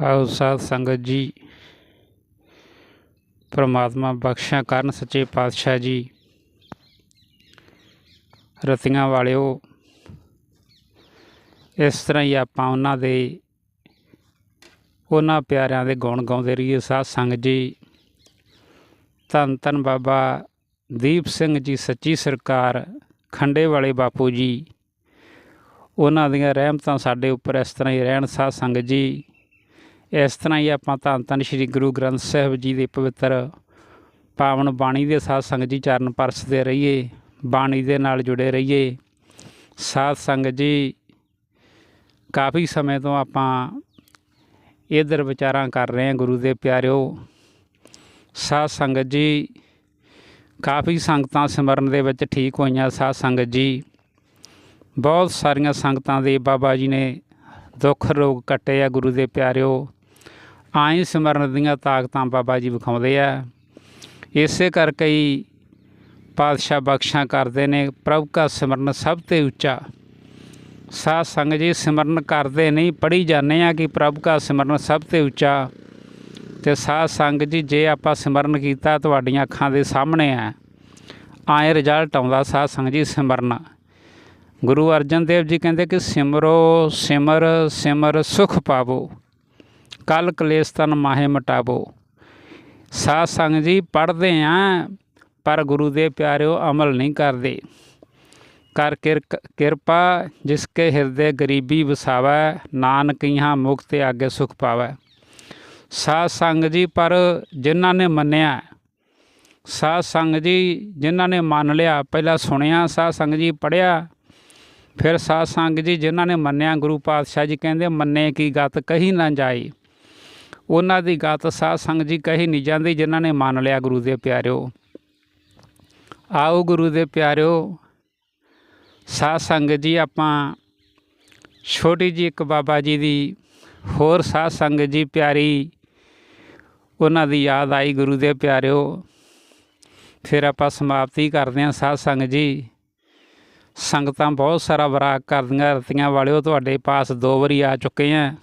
ਆਓ ਸਾਧ ਸੰਗਤ ਜੀ। ਪ੍ਰਮਾਤਮਾ ਬਖਸ਼ਾ ਕਰਨ ਸੱਚੇ ਪਾਤਸ਼ਾਹ ਜੀ। ਰਤੀਆਂ ਵਾਲਿਓ, ਇਸ ਤਰ੍ਹਾਂ ਹੀ ਆਪਾਂ ਉਹਨਾਂ ਦੇ, ਉਹਨਾਂ ਪਿਆਰਿਆਂ ਦੇ ਗੁਣ ਗਾਉਂਦੇ ਰਹੀਏ ਸਾਧ ਸੰਗਤ ਜੀ। ਧੰਨ ਧੰਨ ਬਾਬਾ ਦੀਪ ਸਿੰਘ ਜੀ, ਸੱਚੀ ਸਰਕਾਰ, ਖੰਡੇ ਵਾਲੇ ਬਾਪੂ ਜੀ। ਉਹਨਾਂ ਦੀਆਂ ਰਹਿਮਤਾਂ ਸਾਡੇ ਉੱਪਰ ਇਸ ਤਰ੍ਹਾਂ ਹੀ ਰਹਿਣ ਸਾਧ ਸੰਗਤ ਜੀ। ਇਸ ਤਰ੍ਹਾਂ ਹੀ ਆਪਾਂ ਧੰਨ ਧੰਨ ਸ੍ਰੀ ਗੁਰੂ ਗ੍ਰੰਥ ਸਾਹਿਬ ਜੀ ਦੇ ਪਵਿੱਤਰ ਪਾਵਨ ਬਾਣੀ ਦੇ ਸਾਧ ਸੰਗਤ ਜੀ ਚਰਨ ਪਰਸਦੇ ਰਹੀਏ, ਬਾਣੀ ਦੇ ਨਾਲ ਜੁੜੇ ਰਹੀਏ। ਸਾਧ ਸੰਗਤ ਜੀ, ਕਾਫੀ ਸਮੇਂ ਤੋਂ ਆਪਾਂ ਇਧਰ ਵਿਚਾਰਾਂ ਕਰ ਰਹੇ ਹਾਂ ਗੁਰੂ ਦੇ ਪਿਆਰਿਓ। ਸਾਧ ਸੰਗਤ ਜੀ, ਕਾਫੀ ਸੰਗਤਾਂ ਸਿਮਰਨ ਦੇ ਵਿੱਚ ਠੀਕ ਹੋਈਆਂ ਸਾਧ ਸੰਗਤ ਜੀ। ਬਹੁਤ ਸਾਰੀਆਂ ਸੰਗਤਾਂ ਦੇ ਬਾਬਾ ਜੀ ਨੇ ਦੁੱਖ ਰੋਗ ਕੱਟੇ ਆ ਗੁਰੂ ਦੇ ਪਿਆਰਿਓ। ਆਈ ਸਿਮਰਨ ਦੀਆਂ ਤਾਕਤਾਂ ਬਾਬਾ ਜੀ ਵਿਖਾਉਂਦੇ ਆ। ਇਸੇ ਕਰਕੇ ਹੀ ਪਾਤਸ਼ਾਹ ਬਖਸ਼ਾਂ ਕਰਦੇ ਨੇ। ਪ੍ਰਭ ਦਾ ਸਿਮਰਨ ਸਭ ਤੋਂ ਉੱਚਾ। ਸਾਧ ਸੰਗਤ ਜੀ, ਸਿਮਰਨ ਕਰਦੇ ਨਹੀਂ ਪੜੀ ਜਾਂਦੇ ਆ ਕਿ ਪ੍ਰਭ ਦਾ ਸਿਮਰਨ ਸਭ 'ਤੇ ਉੱਚਾ। ਤੇ ਸਾਧ ਸੰਗਤ ਜੀ, ਜੇ ਆਪਾਂ ਸਿਮਰਨ ਕੀਤਾ ਤੁਹਾਡੀਆਂ ਅੱਖਾਂ ਦੇ ਸਾਹਮਣੇ ਆ ਆਏ ਰਿਜ਼ਲਟ ਆਉਂਦਾ ਸਾਧ ਸੰਗਤ ਜੀ ਸਿਮਰਨ। ਗੁਰੂ ਅਰਜਨ ਦੇਵ ਜੀ ਕਹਿੰਦੇ ਕਿ ਸਿਮਰੋ ਸਿਮਰ ਸਿਮਰ ਸੁਖ ਪਾਵੋ। ਕਲ ਕਲੇਸ਼ ਤਨ ਮਾਹੇ ਮਟਾਵੋ। ਸਾਧ ਸੰਗਤ ਜੀ, ਪੜ੍ਹਦੇ ਆ, ਪਰ ਗੁਰੂ ਦੇ ਪਿਆਰਿਓ ਅਮਲ ਨਹੀਂ ਕਰਦੇ। ਕਰ ਕਿਰ- ਕਿਰਪਾ ਜਿਸ ਕੇ ਹਿਰਦੇ ਗਰੀਬੀ ਵਸਾਵੈ ਨਾਨਕੀਆਂ ਇਹਾਂ ਮੁਕਤ ਆਗੇ ਸੁਖ ਪਾਵੈ। ਸਾਧ ਸੰਗਤ ਜੀ, ਪਰ ਜਿਨ੍ਹਾਂ ਨੇ ਮੰਨਿਆ, ਸਾਧ ਸੰਗਤ ਜੀ, ਜਿਨ੍ਹਾਂ ਨੇ ਮੰਨ ਲਿਆ, ਪਹਿਲਾਂ ਸੁਣਿਆ, ਸਾਧ ਸੰਗਤ ਜੀ ਪੜਿਆ ਫਿਰ ਸਾਧ ਸੰਗਤ ਜੀ, ਜਿਨ੍ਹਾਂ ਨੇ ਮੰਨਿਆ, ਗੁਰੂ ਪਾਤਸ਼ਾਹ ਜੀ ਕਹਿੰਦੇ, ਮੰਨੇ ਕੀ ਗਤ ਕਹੀ ਨਾ ਜਾਈ। ਉਹਨਾਂ ਦੀ ਗਤ ਸਾਧ ਸੰਗਤ ਜੀ ਕਹੀ ਨਹੀਂ ਜਾਂਦੀ ਜਿਨ੍ਹਾਂ ਨੇ ਮੰਨ ਲਿਆ ਗੁਰੂ ਦੇ ਪਿਆਰਿਓ। ਆਓ ਗੁਰੂ ਦੇ ਪਿਆਰਿਓ, ਸਾਧ ਸੰਗਤ ਜੀ ਆਪਾਂ ਛੋਟੀ ਜੀ ਇੱਕ ਬਾਬਾ ਜੀ ਦੀ ਹੋਰ ਸਾਧ ਸੰਗਤ ਜੀ ਪਿਆਰੀ ਉਹਨਾਂ ਦੀ ਯਾਦ ਆਈ ਗੁਰੂ ਦੇ ਪਿਆਰਿਓ। ਫਿਰ ਆਪਾਂ ਸਮਾਪਤੀ ਕਰਦੇ ਹਾਂ ਸਾਧ ਸੰਗਤ ਜੀ। ਸੰਗਤਾਂ ਬਹੁਤ ਸਾਰਾ ਵਰਾਕ ਕਰਦੀਆਂ, ਰਤੀਆਂ ਵਾਲਿਓ, ਤੁਹਾਡੇ ਪਾਸ ਦੋ ਵਾਰੀ ਆ ਚੁੱਕੇ ਆ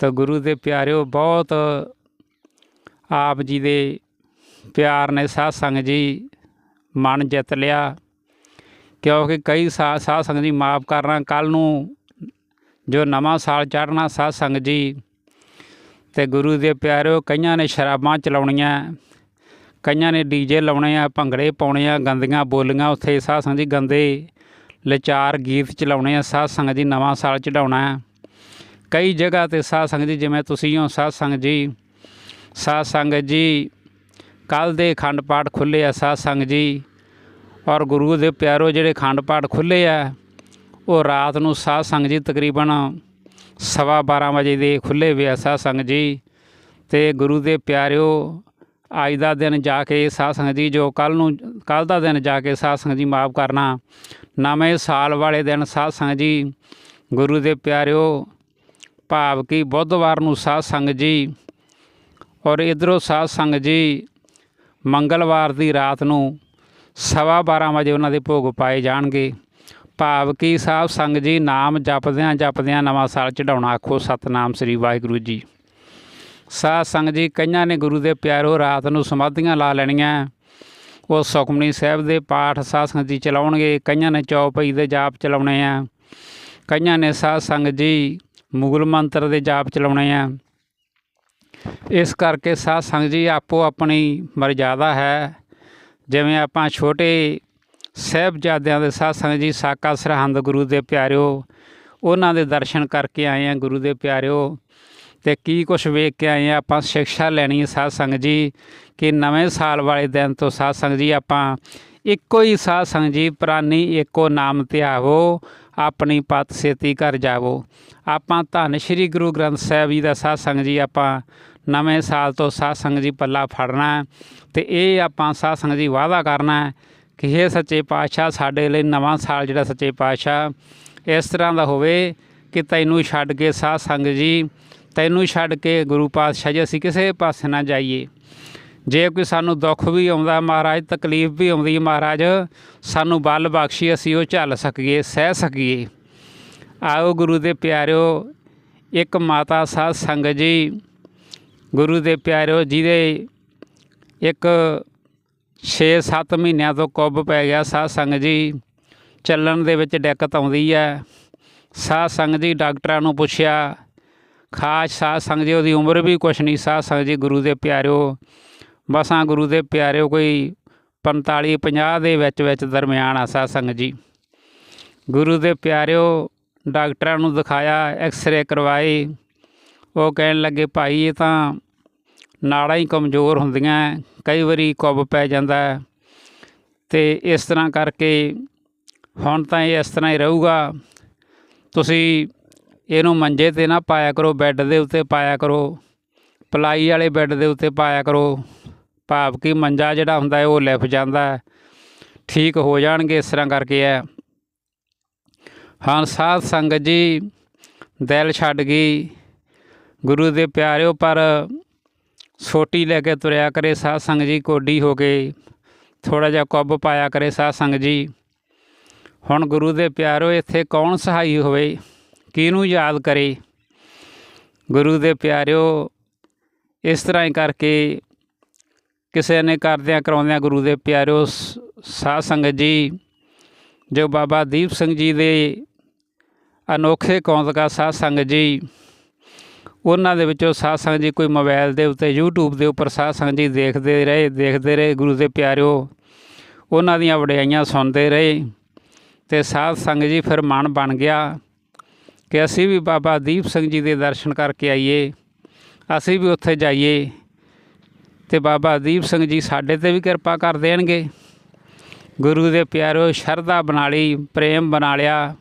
ਤਾਂ ਗੁਰੂ ਦੇ ਪਿਆਰਿਓ, ਬਹੁਤ ਆਪ ਜੀ ਦੇ ਪਿਆਰ ਨੇ ਸਾਧ ਸੰਗਤ ਜੀ ਮਨ ਜਿੱਤ ਲਿਆ। ਕਿਉਂਕਿ ਕਈ ਸਾਧ ਸਾਧ ਜੀ ਮਾਫ ਕਰਨਾ ਕੱਲ ਨੂੰ ਜੋ ਨਵਾਂ ਸਾਲ ਚੜ੍ਹਨਾ ਸਾਧ ਸੰਗਤ ਜੀ ਤੇ ਗੁਰੂ ਦੇ ਪਿਆਰਿਓ, ਕਈਆਂ ਨੇ ਸ਼ਰਾਬਾਂ ਚਲਾਉਣੀਆਂ, ਕਈਆਂ ਨੇ ਡੀਜੇ ਲਾਉਣੇ ਆ, ਭੰਗੜੇ ਪਾਉਣੇ ਆ, ਗੰਦੀਆਂ ਬੋਲੀਆਂ, ਉੱਥੇ ਸਾਧ ਸੰਗਤ ਜੀ ਗੰਦੇ ਲਚਾਰ ਗੀਤ ਚਲਾਉਣੇ ਆ ਸਾਧ ਸੰਗਤ ਜੀ ਨਵਾਂ ਸਾਲ ਚੜਾਉਣਾ ਕਈ ਜਗ੍ਹਾ ਤੇ ਸਾਧ ਸੰਗਤ ਜੀ, ਜਿਵੇਂ ਤੁਸੀਂ ਹੋ, ਸਾਧ ਸੰਗਤ ਜੀ, ਸਾਧ ਸੰਗਤ ਜੀ ਕੱਲ ਦੇ ਖੰਡ ਪਾਠ ਖੁੱਲੇ ਆ ਸਾਧ ਸੰਗਤ ਜੀ, ਔਰ ਗੁਰੂ ਦੇ ਪਿਆਰੋ ਜਿਹੜੇ ਖੰਡ ਪਾਠ ਖੁੱਲੇ ਆ, ਉਹ ਰਾਤ ਨੂੰ ਸਾਧ ਸੰਗਤ ਜੀ ਤਕਰੀਬਨ ਸਵਾ 12 ਵਜੇ ਦੇ ਖੁੱਲੇ ਵੇ ਆ ਸਾਧ ਸੰਗਤ ਜੀ। ਤੇ ਗੁਰੂ ਦੇ ਪਿਆਰਿਓ, ਅੱਜ ਦਾ ਦਿਨ ਜਾ ਕੇ ਸਾਧ ਸੰਗਤ ਜੀ, ਜੋ ਕੱਲ ਨੂੰ ਕੱਲ ਦਾ ਦਿਨ ਜਾ ਕੇ ਸਾਧ ਸੰਗਤ ਜੀ ਮਾਫ ਕਰਨਾ। ਨਵੇਂ ਸਾਲ ਵਾਲੇ ਦਿਨ ਸਾਧ ਸੰਗਤ ਜੀ, ਗੁਰੂ ਦੇ ਪਿਆਰਿਓ ਭਾਵ ਕਿ ਬੁੱਧਵਾਰ ਨੂੰ ਸਾਧ ਸੰਗਤ ਜੀ ਔਰ ਇਧਰੋਂ ਸਾਧ ਸੰਗਤ ਜੀ ਮੰਗਲਵਾਰ ਦੀ ਰਾਤ ਨੂੰ ਸਵਾ 12 ਵਜੇ ਉਹਨਾਂ ਦੇ ਭੋਗ ਪਾਏ ਜਾਣਗੇ। ਭਾਵ ਕਿ ਸਾਧ ਸੰਗਤ ਜੀ ਨਾਮ ਜਪਦਿਆਂ ਜਪਦਿਆਂ ਨਵਾਂ ਸਾਲ ਚੜਾਉਣਾ ਆਖੋ ਸਤਨਾਮ ਸ੍ਰੀ ਵਾਹਿਗੁਰੂ ਜੀ। ਸਾਧ ਸੰਗਤ ਜੀ ਕਈਆਂ ਨੇ ਗੁਰੂ ਦੇ ਪਿਆਰੋ ਰਾਤ ਨੂੰ ਸਮਾਧੀਆਂ ਲਾ ਲੈਣੀਆਂ। ਉਹ ਸੁਖਮਨੀ ਸਾਹਿਬ ਦੇ ਪਾਠ ਸਾਧ ਸੰਗਤ ਜੀ ਚਲਾਉਣਗੇ। ਕਈਆਂ ਨੇ ਚੌਪਈ ਦੇ ਜਾਪ ਚਲਾਉਣੇ ਆ। ਕਈਆਂ ਨੇ ਸਾਧ ਸੰਗਤ ਜੀ ਮੁਗਲ ਮੰਤਰ ਦੇ ਜਾਪ ਚਲਾਉਣੇ ਆ। ਇਸ ਕਰਕੇ ਸਾਧ ਸੰਗਤ ਜੀ ਆਪੋ ਆਪਣੀ ਮਰਜ਼ਾਦਾ ਹੈ। ਜਿਵੇਂ ਆਪਾਂ ਛੋਟੇ ਸਾਹਿਬਜ਼ਾਦਿਆਂ ਦੇ ਸਾਧ ਸੰਗਤ ਜੀ ਸਾਕਾ ਸਰਹੰਦ ਗੁਰੂ ਦੇ ਪਿਆਰਿਓ, ਉਹਨਾਂ ਦੇ ਦਰਸ਼ਨ ਕਰਕੇ ਆਏ ਆ ਗੁਰੂ ਦੇ ਪਿਆਰਿਓ। ਤੇ ਕੀ ਕੁਝ ਵੇਖ ਕੇ ਆਏ ਆ, ਆਪਾਂ ਸਿੱਖਿਆ ਲੈਣੀ ਹੈ ਸਾਧ ਸੰਗਤ ਜੀ ਕਿ ਨਵੇਂ ਸਾਲ ਵਾਲੇ ਦਿਨ ਤੋਂ ਸਾਧ ਸੰਗਤ ਜੀ ਆਪਾਂ ਇੱਕੋ ਹੀ ਸਾਧ ਸੰਗਤ ਜੀ, ਪ੍ਰਾਨੀ ਇੱਕੋ ਨਾਮ ਧਿਆਵੋ ਆਪਣੀ ਪਤ ਸੇਤੀ ਕਰ ਜਾਵੋ। ਆਪਾਂ ਧੰਨ ਸ਼੍ਰੀ ਗੁਰੂ ਗ੍ਰੰਥ ਸਾਹਿਬ ਜੀ ਦਾ ਸਾਧ ਸੰਗਤ ਜੀ, ਆਪਾਂ ਨਵੇਂ ਸਾਲ ਤੋਂ ਸਾਧ ਸੰਗਤ ਜੀ ਪੱਲਾ ਫੜਨਾ ਹੈ ਤੇ ਇਹ ਆਪਾਂ ਸਾਧ ਸੰਗਤ ਜੀ ਵਾਅਦਾ ਕਰਨਾ ਕਿ ਇਹ ਸੱਚੇ ਪਾਤਸ਼ਾਹ, ਸਾਡੇ ਲਈ ਨਵਾਂ ਸਾਲ ਜਿਹੜਾ ਸੱਚੇ ਪਾਤਸ਼ਾਹ ਇਸ ਤਰ੍ਹਾਂ ਦਾ ਹੋਵੇ ਕਿ ਤੈਨੂੰ ਛੱਡ ਕੇ ਸਾਧ ਸੰਗਤ ਜੀ, ਤੈਨੂੰ ਛੱਡ ਕੇ ਗੁਰੂ ਪਾਤਸ਼ਾਹ ਜੀ ਅਸੀਂ ਕਿਸੇ ਪਾਸੇ ਨਾ ਜਾਈਏ। ਜੇ ਕੋਈ ਸਾਨੂੰ ਦੁੱਖ ਵੀ ਆਉਂਦਾ ਮਹਾਰਾਜ, ਤਕਲੀਫ ਵੀ ਆਉਂਦੀ ਮਹਾਰਾਜ, ਸਾਨੂੰ ਬਲ ਬਖਸ਼ੀ ਅਸੀਂ ਉਹ ਝੱਲ ਸਕੀਏ, ਸਹਿ ਸਕੀਏ। ਆਓ ਗੁਰੂ ਦੇ ਪਿਆਰਿਓ, ਇੱਕ ਮਾਤਾ ਸਾਧ ਸੰਗਤ ਜੀ, ਗੁਰੂ ਦੇ ਪਿਆਰਿਓ, ਜਿਹਦੇ ਇੱਕ 6-7 ਮਹੀਨਿਆਂ ਤੋਂ ਕੁੱਬ ਪੈ ਗਿਆ ਸਾਧ ਸੰਗਤ ਜੀ, ਚੱਲਣ ਦੇ ਵਿੱਚ ਦਿੱਕਤ ਆਉਂਦੀ ਹੈ। ਸਾਧ ਸੰਗਤ ਜੀ ਡਾਕਟਰਾਂ ਨੂੰ ਪੁੱਛਿਆ, ਖਾਸ ਸਾਧ ਸੰਗਤ ਜੀ ਉਹਦੀ ਉਮਰ ਵੀ ਕੁਛ ਨਹੀਂ, ਸਾਧ ਸੰਗਤ ਜੀ ਗੁਰੂ ਦੇ ਪਿਆਰਿਓ ਬਸਾਂ ਗੁਰੂ ਦੇ ਪਿਆਰਿਓ ਕੋਈ 45 50 ਦੇ ਵਿੱਚ ਵਿੱਚ ਦਰਮਿਆਨ ਆ ਸਾਧ ਜੀ। ਗੁਰੂ ਦੇ ਪਿਆਰਿਓ ਡਾਕਟਰਾਂ ਨੂੰ ਦਿਖਾਇਆ ਐਕਸ-ਰੇ ਕਰਵਾਏ। ਉਹ ਕਹਿਣ ਲੱਗੇ, ਭਾਈ, ਇਹ ਤਾਂ ਨਾੜਾਂ ਹੀ ਕਮਜ਼ੋਰ ਹੁੰਦੀਆਂ, ਕਈ ਵਾਰੀ ਕੁੱਬ ਪੈ ਜਾਂਦਾ ਹੈ। ਤੇ ਇਸ ਤਰ੍ਹਾਂ ਕਰਕੇ ਹੁਣ ਤਾਂ ਇਹ ਇਸ ਤਰ੍ਹਾਂ ਹੀ ਰਹੂਗਾ। ਤੁਸੀਂ ਇਹਨੂੰ ਮੰਜੇ ਤੇ ਨਾ ਪਾਇਆ ਕਰੋ, ਬੈੱਡ ਦੇ ਉੱਤੇ ਪਾਇਆ ਕਰੋ, ਪਲਾਈ ਵਾਲੇ ਬੈੱਡ ਦੇ ਉੱਤੇ ਪਾਇਆ ਕਰੋ। ਭਾਵ ਕਿ ਮੰਜਾ ਜਿਹੜਾ ਹੁੰਦਾ ਹੈ, ਉਹ ਲਿਫ ਜਾਂਦਾ ਹੈ। ਠੀਕ ਹੋ ਜਾਣਗੇ ਇਸ ਤਰ੍ਹਾਂ ਕਰਕੇ ਹੈ। ਹਾਂ, ਸਾਧ ਸੰਗਤ ਜੀ, ਦਿਲ ਛੱਡ ਗਈ। ਗੁਰੂ ਦੇ ਪਿਆਰਿਓ, ਪਰ ਛੋਟੀ ਲੈ ਕੇ ਤੁਰਿਆ ਕਰੇ ਸਾਧ ਸੰਗਤ ਜੀ, ਕੋਡੀ ਹੋ ਕੇ। ਥੋੜਾ ਜਿਹਾ ਕੁੱਬ ਪਾਇਆ ਕਰੇ ਸਾਧ ਸੰਗਤ ਜੀ। ਹੁਣ ਗੁਰੂ ਦੇ ਪਿਆਰਿਓ, ਇੱਥੇ ਕੌਣ ਸਹਾਈ ਹੋਵੇ? ਕਿਹਨੂੰ ਯਾਦ ਕਰੇ? ਗੁਰੂ ਦੇ ਪਿਆਰਿਓ, ਇਸ ਤਰ੍ਹਾਂ ਹੀ ਕਰਕੇ ਕਿਸੇ ਨੇ ਕਰਦਿਆਂ ਕਰਾਉਂਦਿਆਂ ਗੁਰੂ ਦੇ ਪਿਆਰਿਓ ਸ- ਸਾਧ ਸੰਗਤ ਜੀ, ਜੋ ਬਾਬਾ ਦੀਪ ਸਿੰਘ ਜੀ ਦੇ ਅਨੋਖੇ ਕੌਂਤਕਾ ਸਾਧ ਸੰਗਤ ਜੀ, ਉਹਨਾਂ ਦੇ ਵਿੱਚੋਂ ਸਾਧ ਸੰਗਤ ਜੀ ਕੋਈ ਮੋਬਾਈਲ ਦੇ ਉੱਤੇ YouTube ਦੇ ਉੱਪਰ ਸਾਧ ਸੰਗਤ ਜੀ ਦੇਖਦੇ ਰਹੇ ਦੇਖਦੇ ਰਹੇ ਗੁਰੂ ਦੇ ਪਿਆਰਿਓ ਉਹਨਾਂ ਦੀਆਂ ਵਡਿਆਈਆਂ ਸੁਣਦੇ ਰਹੇ ਤੇ ਸਾਧ ਸੰਗਤ ਜੀ ਫਿਰ ਮਨ ਬਣ ਗਿਆ ਕਿ ਅਸੀਂ ਵੀ ਬਾਬਾ ਦੀਪ ਸਿੰਘ ਜੀ ਦੇ ਦਰਸ਼ਨ ਕਰਕੇ ਆਈਏ, ਅਸੀਂ ਵੀ ਉੱਥੇ ਜਾਈਏ। ਤੇ ਬਾਬਾ ਦੀਪ ਸਿੰਘ ਜੀ ਸਾਡੇ ਤੇ ਵੀ ਕਿਰਪਾ ਕਰ ਦੇਣਗੇ। ਗੁਰੂ ਦੇ ਪਿਆਰਿਓ ਸ਼ਰਧਾ ਬਣਾ ਲਈ, ਪ੍ਰੇਮ ਬਣਾ ਲਿਆ।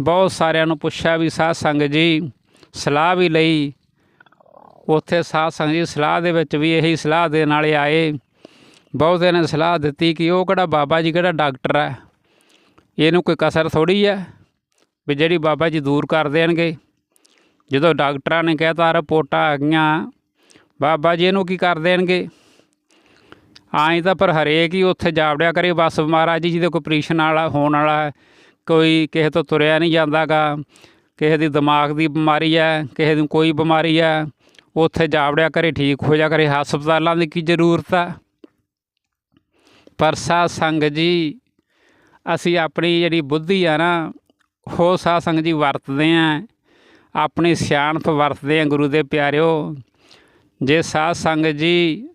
ਬਹੁਤ ਸਾਰਿਆਂ ਨੂੰ ਪੁੱਛਿਆ ਵੀ, ਸਾਧ ਸੰਗਤ ਜੀ, ਸਲਾਹ ਵੀ ਲਈ। ਉੱਥੇ ਸਾਧ ਸੰਗਤ ਜੀ ਸਲਾਹ ਦੇ ਵਿੱਚ ਵੀ ਇਹੀ ਸਲਾਹ ਦੇ ਨਾਲੇ ਆਏ। ਬਹੁਤਿਆਂ ਨੇ ਸਲਾਹ ਦਿੱਤੀ ਕਿ ਉਹ ਕਿਹੜਾ ਬਾਬਾ ਜੀ, ਕਿਹੜਾ ਡਾਕਟਰ ਹੈ? ਇਹਨੂੰ ਕੋਈ ਕਸਰ ਥੋੜੀ ਹੈ ਵੀ ਜਿਹੜੀ ਬਾਬਾ ਜੀ ਦੂਰ ਕਰ ਦੇਣਗੇ। ਜਦੋਂ ਡਾਕਟਰਾਂ ਨੇ ਕਹਿਤਾ, ਰਿਪੋਰਟਾਂ ਆ ਗਈਆਂ ਬਾਬਾ ਜੀ ਇਹਨੂੰ ਕੀ ਕਰ ਦੇਣਗੇ? ਆਏ ਤਾਂ ਪਰ ਹਰੇਕ ਹੀ ਉੱਥੇ ਜਾਵੜਿਆ ਕਰੇ। ਬਸ ਮਹਾਰਾਜ ਜੀ ਜਿਹਦੇ ਕੋਈ ਆਪਰੇਸ਼ਨ ਵਾਲਾ, ਹੋਣ ਵਾਲਾ ਕੋਈ ਕਿਸੇ ਤੋਂ ਤੁਰਿਆ ਨਹੀਂ ਜਾਂਦਾਗਾ। ਕਿਸੇ ਦੀ ਦਿਮਾਗ ਦੀ ਬਿਮਾਰੀ ਹੈ, ਕਿਸੇ ਨੂੰ ਕੋਈ ਬਿਮਾਰੀ ਹੈ। ਉੱਥੇ ਜਾਵੜਿਆ ਕਰੇ, ਠੀਕ ਹੋ ਜਾ ਕਰੇ। ਹਸਪਤਾਲਾਂ ਦੀ ਕੀ ਜ਼ਰੂਰਤ ਆ? ਪਰ ਸਾਧ ਸੰਗਤ ਜੀ, ਅਸੀਂ ਆਪਣੀ ਜਿਹੜੀ ਬੁੱਧੀ ਆ ਨਾ, ਉਹ ਸਾਧ ਸੰਗਤ ਜੀ ਵਰਤਦੇ ਆ। ਆਪਣੀ ਸਿਆਣਪ ਵਰਤਦੇ ਆ ਗੁਰੂ ਦੇ ਪਿਆਰਿਓ। ਜੇ ਸਾਧ ਸੰਗਤ ਜੀ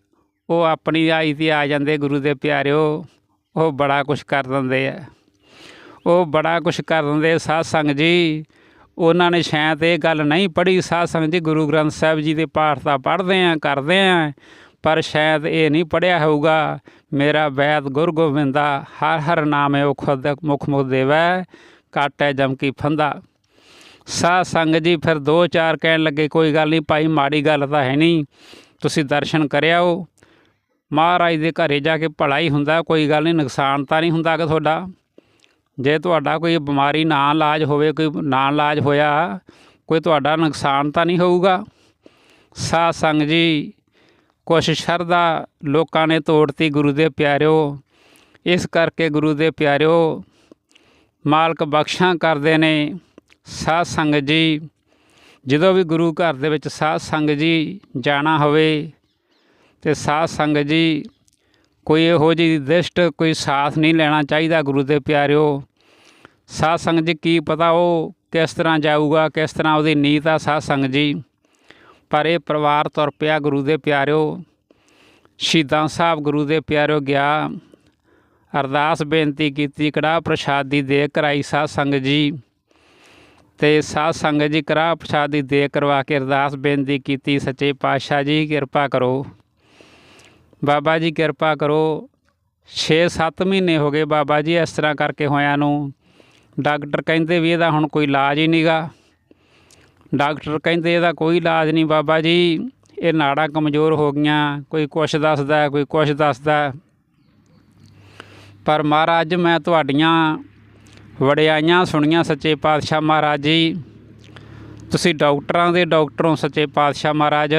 ਉਹ ਆਪਣੀ ਆਈ ਤੇ ਆ ਜਾਂਦੇ ਗੁਰੂ ਦੇ ਪਿਆਰਿਓ, ਉਹ ਬੜਾ ਕੁਝ ਕਰ ਦਿੰਦੇ ਆ। ਉਹ ਬੜਾ ਕੁਝ ਕਰ ਦਿੰਦੇ ਸਾਧ ਸੰਗਤ ਜੀ। ਉਹਨਾਂ ਨੇ ਸ਼ਾਇਦ ਇਹ ਗੱਲ ਨਹੀਂ ਪੜ੍ਹੀ, ਸਾਧ ਸੰਗਤ ਜੀ ਗੁਰੂ ਗ੍ਰੰਥ ਸਾਹਿਬ ਜੀ ਦੇ ਪਾਠ ਤਾਂ ਪੜ੍ਹਦੇ ਆ, ਕਰਦੇ ਆ, ਪਰ ਸ਼ਾਇਦ ਇਹ ਨਹੀਂ ਪੜਿਆ ਹੋਊਗਾ, ਮੇਰਾ ਵੈਦ ਗੁਰ ਗੋਬਿੰਦਾ, ਹਰ ਹਰ ਨਾਮੇ ਉਹ ਖੁਦ ਮੁਖ ਮੁਖ ਦੇਵੈ, ਕਾਟੈ ਜਮ ਕੀ ਫੰਦਾ। ਸਾਧ ਸੰਗਤ ਜੀ, ਫਿਰ ਦੋ ਚਾਰ ਕਹਿਣ ਲੱਗੇ, ਕੋਈ ਗੱਲ ਨਹੀਂ ਭਾਈ, ਮਾੜੀ ਗੱਲ ਤਾਂ ਹੈ ਨਹੀਂ, ਤੁਸੀਂ ਦਰਸ਼ਨ ਕਰਿਆਓ ਮਹਾਰਾਜ ਦੇ ਘਰੇ ਜਾ ਕੇ ਭਲਾ ਹੀ ਹੁੰਦਾ, ਕੋਈ ਗੱਲ ਨਹੀਂ, ਨੁਕਸਾਨ ਤਾਂ ਨਹੀਂ ਹੁੰਦਾ ਕਿ ਤੁਹਾਡਾ। ਜੇ ਤੁਹਾਡਾ ਕੋਈ ਬਿਮਾਰੀ ਨਾ ਇਲਾਜ ਹੋਵੇ, ਕੋਈ ਨਾ ਇਲਾਜ ਹੋਇਆ, ਕੋਈ ਤੁਹਾਡਾ ਨੁਕਸਾਨ ਤਾਂ ਨਹੀਂ ਹੋਊਗਾ। ਸਾਧ ਸੰਗਤ ਜੀ, ਕੁਛ ਸ਼ਰਧਾ ਲੋਕਾਂ ਨੇ ਤੋੜਤੀ ਗੁਰੂ ਦੇ ਪਿਆਰਿਓ। ਇਸ ਕਰਕੇ ਗੁਰੂ ਦੇ ਪਿਆਰਿਓ, ਮਾਲਕ ਬਖਸ਼ਾਂ ਕਰਦੇ ਨੇ। ਸਾਧ ਸੰਗਤ ਜੀ, ਜਦੋਂ ਵੀ ਗੁਰੂ ਘਰ ਦੇ ਵਿੱਚ ਸਾਧ ਸੰਗਤ ਜੀ ਜਾਣਾ ਹੋਵੇ ਤੇ ਸਾਧ ਸੰਗਤ ਜੀ ਕੋਈ ਇਹੋ ਜਿਹੀ ਦਿਸ਼ਟ ਕੋਈ ਸਾਥ ਨਹੀਂ ਲੈਣਾ ਚਾਹੀਦਾ ਗੁਰੂ ਦੇ ਪਿਆਰਿਓ। ਸਾਧ ਸੰਗਤ ਜੀ ਕੀ ਪਤਾ ਉਹ ਕਿਸ ਤਰ੍ਹਾਂ ਜਾਊਗਾ, ਕਿਸ ਤਰ੍ਹਾਂ ਉਹਦੀ ਨੀਤ ਆ ਸਾਧ ਸੰਗਤ ਜੀ। ਪਰ ਇਹ ਪਰਿਵਾਰ ਤੁਰ ਪਿਆ ਗੁਰੂ ਦੇ ਪਿਆਰਿਓ। ਸ਼ਹੀਦਾਂ ਸਾਹਿਬ ਗੁਰੂ ਦੇ ਪਿਆਰਿਓ ਗਿਆ, ਅਰਦਾਸ ਬੇਨਤੀ ਕੀਤੀ, ਕੜਾਹ ਪ੍ਰਸ਼ਾਦੀ ਦੇ ਕਰਾਈ ਸਾਧ ਸੰਗਤ ਜੀ। ਤੇ ਸਾਧ ਸੰਗਤ ਜੀ ਕੜਾਹ ਪ੍ਰਸ਼ਾਦ ਦੀ ਦੇ ਕਰਵਾ ਕੇ ਅਰਦਾਸ ਬੇਨਤੀ ਕੀਤੀ। ਸੱਚੇ ਪਾਤਸ਼ਾਹ ਜੀ, ਕਿਰਪਾ ਕਰੋ। ਬਾਬਾ ਜੀ, ਕਿਰਪਾ ਕਰੋ। 6-7 ਮਹੀਨੇ ਹੋ ਗਏ ਬਾਬਾ ਜੀ, ਇਸ ਤਰ੍ਹਾਂ ਕਰਕੇ ਹੋਇਆਂ ਨੂੰ। ਡਾਕਟਰ ਕਹਿੰਦੇ ਵੀ ਇਹਦਾ ਹੁਣ ਕੋਈ ਇਲਾਜ ਹੀ ਨਹੀਂਗਾ ਡਾਕਟਰ ਕਹਿੰਦੇ ਇਹਦਾ ਕੋਈ ਇਲਾਜ ਨਹੀਂ ਬਾਬਾ ਜੀ। ਇਹ ਨਾੜਾਂ ਕਮਜ਼ੋਰ ਹੋ ਗਈਆਂ। ਕੋਈ ਕੁਛ ਦੱਸਦਾ, ਕੋਈ ਕੁਛ ਦੱਸਦਾ। ਪਰ ਮਹਾਰਾਜ, ਮੈਂ ਤੁਹਾਡੀਆਂ ਵਡਿਆਈਆਂ ਸੁਣੀਆਂ ਸੱਚੇ ਪਾਤਸ਼ਾਹ ਮਹਾਰਾਜ ਜੀ। ਤੁਸੀਂ ਡਾਕਟਰਾਂ ਦੇ ਡਾਕਟਰੋਂ ਸੱਚੇ ਪਾਤਸ਼ਾਹ ਮਹਾਰਾਜ।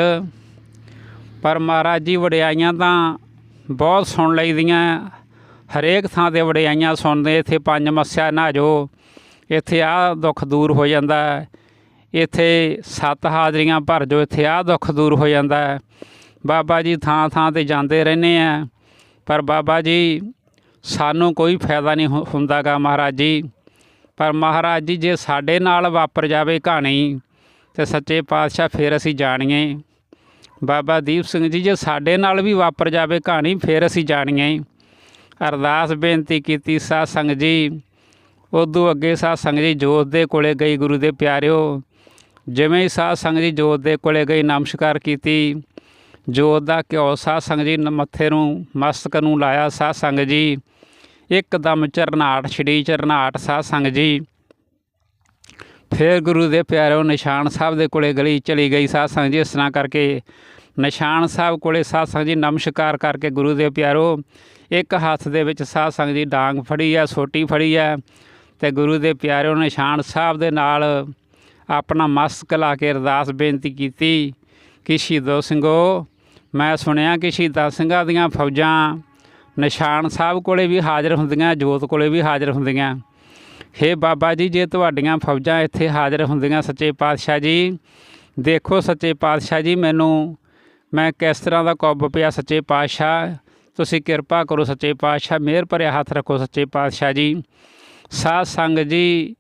ਪਰ ਮਹਾਰਾਜ ਜੀ, ਵਡਿਆਈਆਂ ਤਾਂ ਬਹੁਤ ਸੁਣ ਲਈਦੀਆਂ। ਹਰੇਕ ਥਾਂ ਤੇ ਵਡਿਆਈਆਂ ਸੁਣਦੇ, ਇੱਥੇ ਪੰਜ ਮੱਸਿਆ ਨਹਾਜੋ। ਇੱਥੇ ਆ ਦੁੱਖ ਦੂਰ ਹੋ ਜਾਂਦਾ ਇੱਥੇ ਸੱਤ ਹਾਜ਼ਰੀਆਂ ਭਰ ਜੋ, ਇੱਥੇ ਆ ਦੁੱਖ ਦੂਰ ਹੋ ਜਾਂਦਾ ਬਾਬਾ ਜੀ ਥਾਂ ਥਾਂ ਤੇ ਜਾਂਦੇ ਰਹਿੰਦੇ ਆ। ਪਰ ਬਾਬਾ ਜੀ ਸਾਨੂੰ ਕੋਈ ਫਾਇਦਾ ਨਹੀਂ ਹੁ- ਹੁੰਦਾਗਾ ਮਹਾਰਾਜ ਜੀ। ਪਰ ਮਹਾਰਾਜ ਜੀ, ਜੇ ਸਾਡੇ ਨਾਲ ਵਾਪਰ ਜਾਵੇ ਕਹਾਣੀ, ਤੇ ਸੱਚੇ ਪਾਤਸ਼ਾਹ ਫਿਰ ਅਸੀਂ ਜਾਣੀਏ। ਬਾਬਾ ਦੀਪ ਸਿੰਘ ਜੀ, ਜੇ ਸਾਡੇ ਨਾਲ ਵੀ ਵਾਪਰ ਜਾਵੇ ਕਹਾਣੀ, ਫਿਰ ਅਸੀਂ ਜਾਣੀਏ। ਅਰਦਾਸ ਬੇਨਤੀ ਕੀਤੀ ਸਾਧ ਸੰਗਤ ਜੀ। ਉਦੋਂ ਅੱਗੇ ਸਾਧ ਸੰਗਤ ਜੀ ਜੋਤ ਦੇ ਕੋਲੇ ਗਈ ਗੁਰੂ ਦੇ ਪਿਆਰਿਓ। ਜਿਵੇਂ ਹੀ ਸਾਧ ਸੰਗਤ ਜੀ ਜੋਤ ਦੇ ਕੋਲੇ ਗਈ, ਨਮਸਕਾਰ ਕੀਤੀ। ਜੋਤ ਦਾ ਘਿਓ ਸਾਧ ਸੰਗਤ ਜੀ ਮੱਥੇ ਨੂੰ, ਮਸਤਕ ਨੂੰ ਲਾਇਆ ਸਾਧ ਸੰਗਤ ਜੀ। ਇੱਕਦਮ ਚਰਨਾਟ ਛੜੀ ਚਰਨਾਟ ਸਾਧ ਸੰਗਤ ਜੀ। ਫਿਰ ਗੁਰੂ ਦੇ ਪਿਆਰਿਓ ਨਿਸ਼ਾਨ ਸਾਹਿਬ ਦੇ ਕੋਲੇ ਗਲੀ ਚਲੀ ਗਈ ਸਾਧ ਸੰਗਤ ਜੀ, ਇਸ ਤਰ੍ਹਾਂ ਕਰਕੇ ਨਿਸ਼ਾਨ ਸਾਹਿਬ ਕੋਲੇ ਸਾਧ ਸੰਗਤ ਜੀ ਨਮਸਕਾਰ ਕਰਕੇ ਗੁਰੂ ਦੇ ਪਿਆਰੋ ਇੱਕ ਹੱਥ ਦੇ ਵਿੱਚ ਸਾਧ ਸੰਗਤ ਜੀ ਡਾਂਗ ਫੜੀ ਹੈ ਸੋਟੀ ਫੜੀ ਹੈ ਤੇ ਗੁਰੂ ਦੇ ਪਿਆਰਿਓ ਨਿਸ਼ਾਨ ਸਾਹਿਬ ਦੇ ਨਾਲ ਆਪਣਾ ਮਸਤਕ ਲਾ ਕੇ ਅਰਦਾਸ ਬੇਨਤੀ ਕੀਤੀ ਕਿ ਸ਼ਹੀਦੋ ਸਿੰਘੋ, ਮੈਂ ਸੁਣਿਆ ਕਿ ਸ਼ਹੀਦਾਂ ਸਿੰਘਾਂ ਦੀਆਂ ਫੌਜਾਂ ਨਿਸ਼ਾਨ ਸਾਹਿਬ ਕੋਲੇ ਵੀ ਹਾਜ਼ਰ ਹੁੰਦੀਆਂ, ਜੋਤ ਕੋਲੇ ਵੀ ਹਾਜ਼ਰ ਹੁੰਦੀਆਂ। ਹੇ ਬਾਬਾ ਜੀ, ਜੇ ਤੁਹਾਡੀਆਂ ਫੌਜਾਂ ਇੱਥੇ ਹਾਜ਼ਰ ਹੁੰਦੀਆਂ ਸੱਚੇ ਪਾਤਸ਼ਾਹ ਜੀ, ਦੇਖੋ ਸੱਚੇ ਪਾਤਸ਼ਾਹ ਜੀ, ਮੈਨੂੰ, ਮੈਂ ਕਿਸ ਤਰ੍ਹਾਂ ਦਾ ਕੁੱਬ ਪਿਆ ਸੱਚੇ ਪਾਤਸ਼ਾਹ? ਤੁਸੀਂ ਕਿਰਪਾ ਕਰੋ ਸੱਚੇ ਪਾਤਸ਼ਾਹ, ਮਿਹਰ ਭਰਿਆ ਹੱਥ ਰੱਖੋ ਸੱਚੇ ਪਾਤਸ਼ਾਹ ਜੀ। ਸਾਧ ਸੰਗਤ ਜੀ,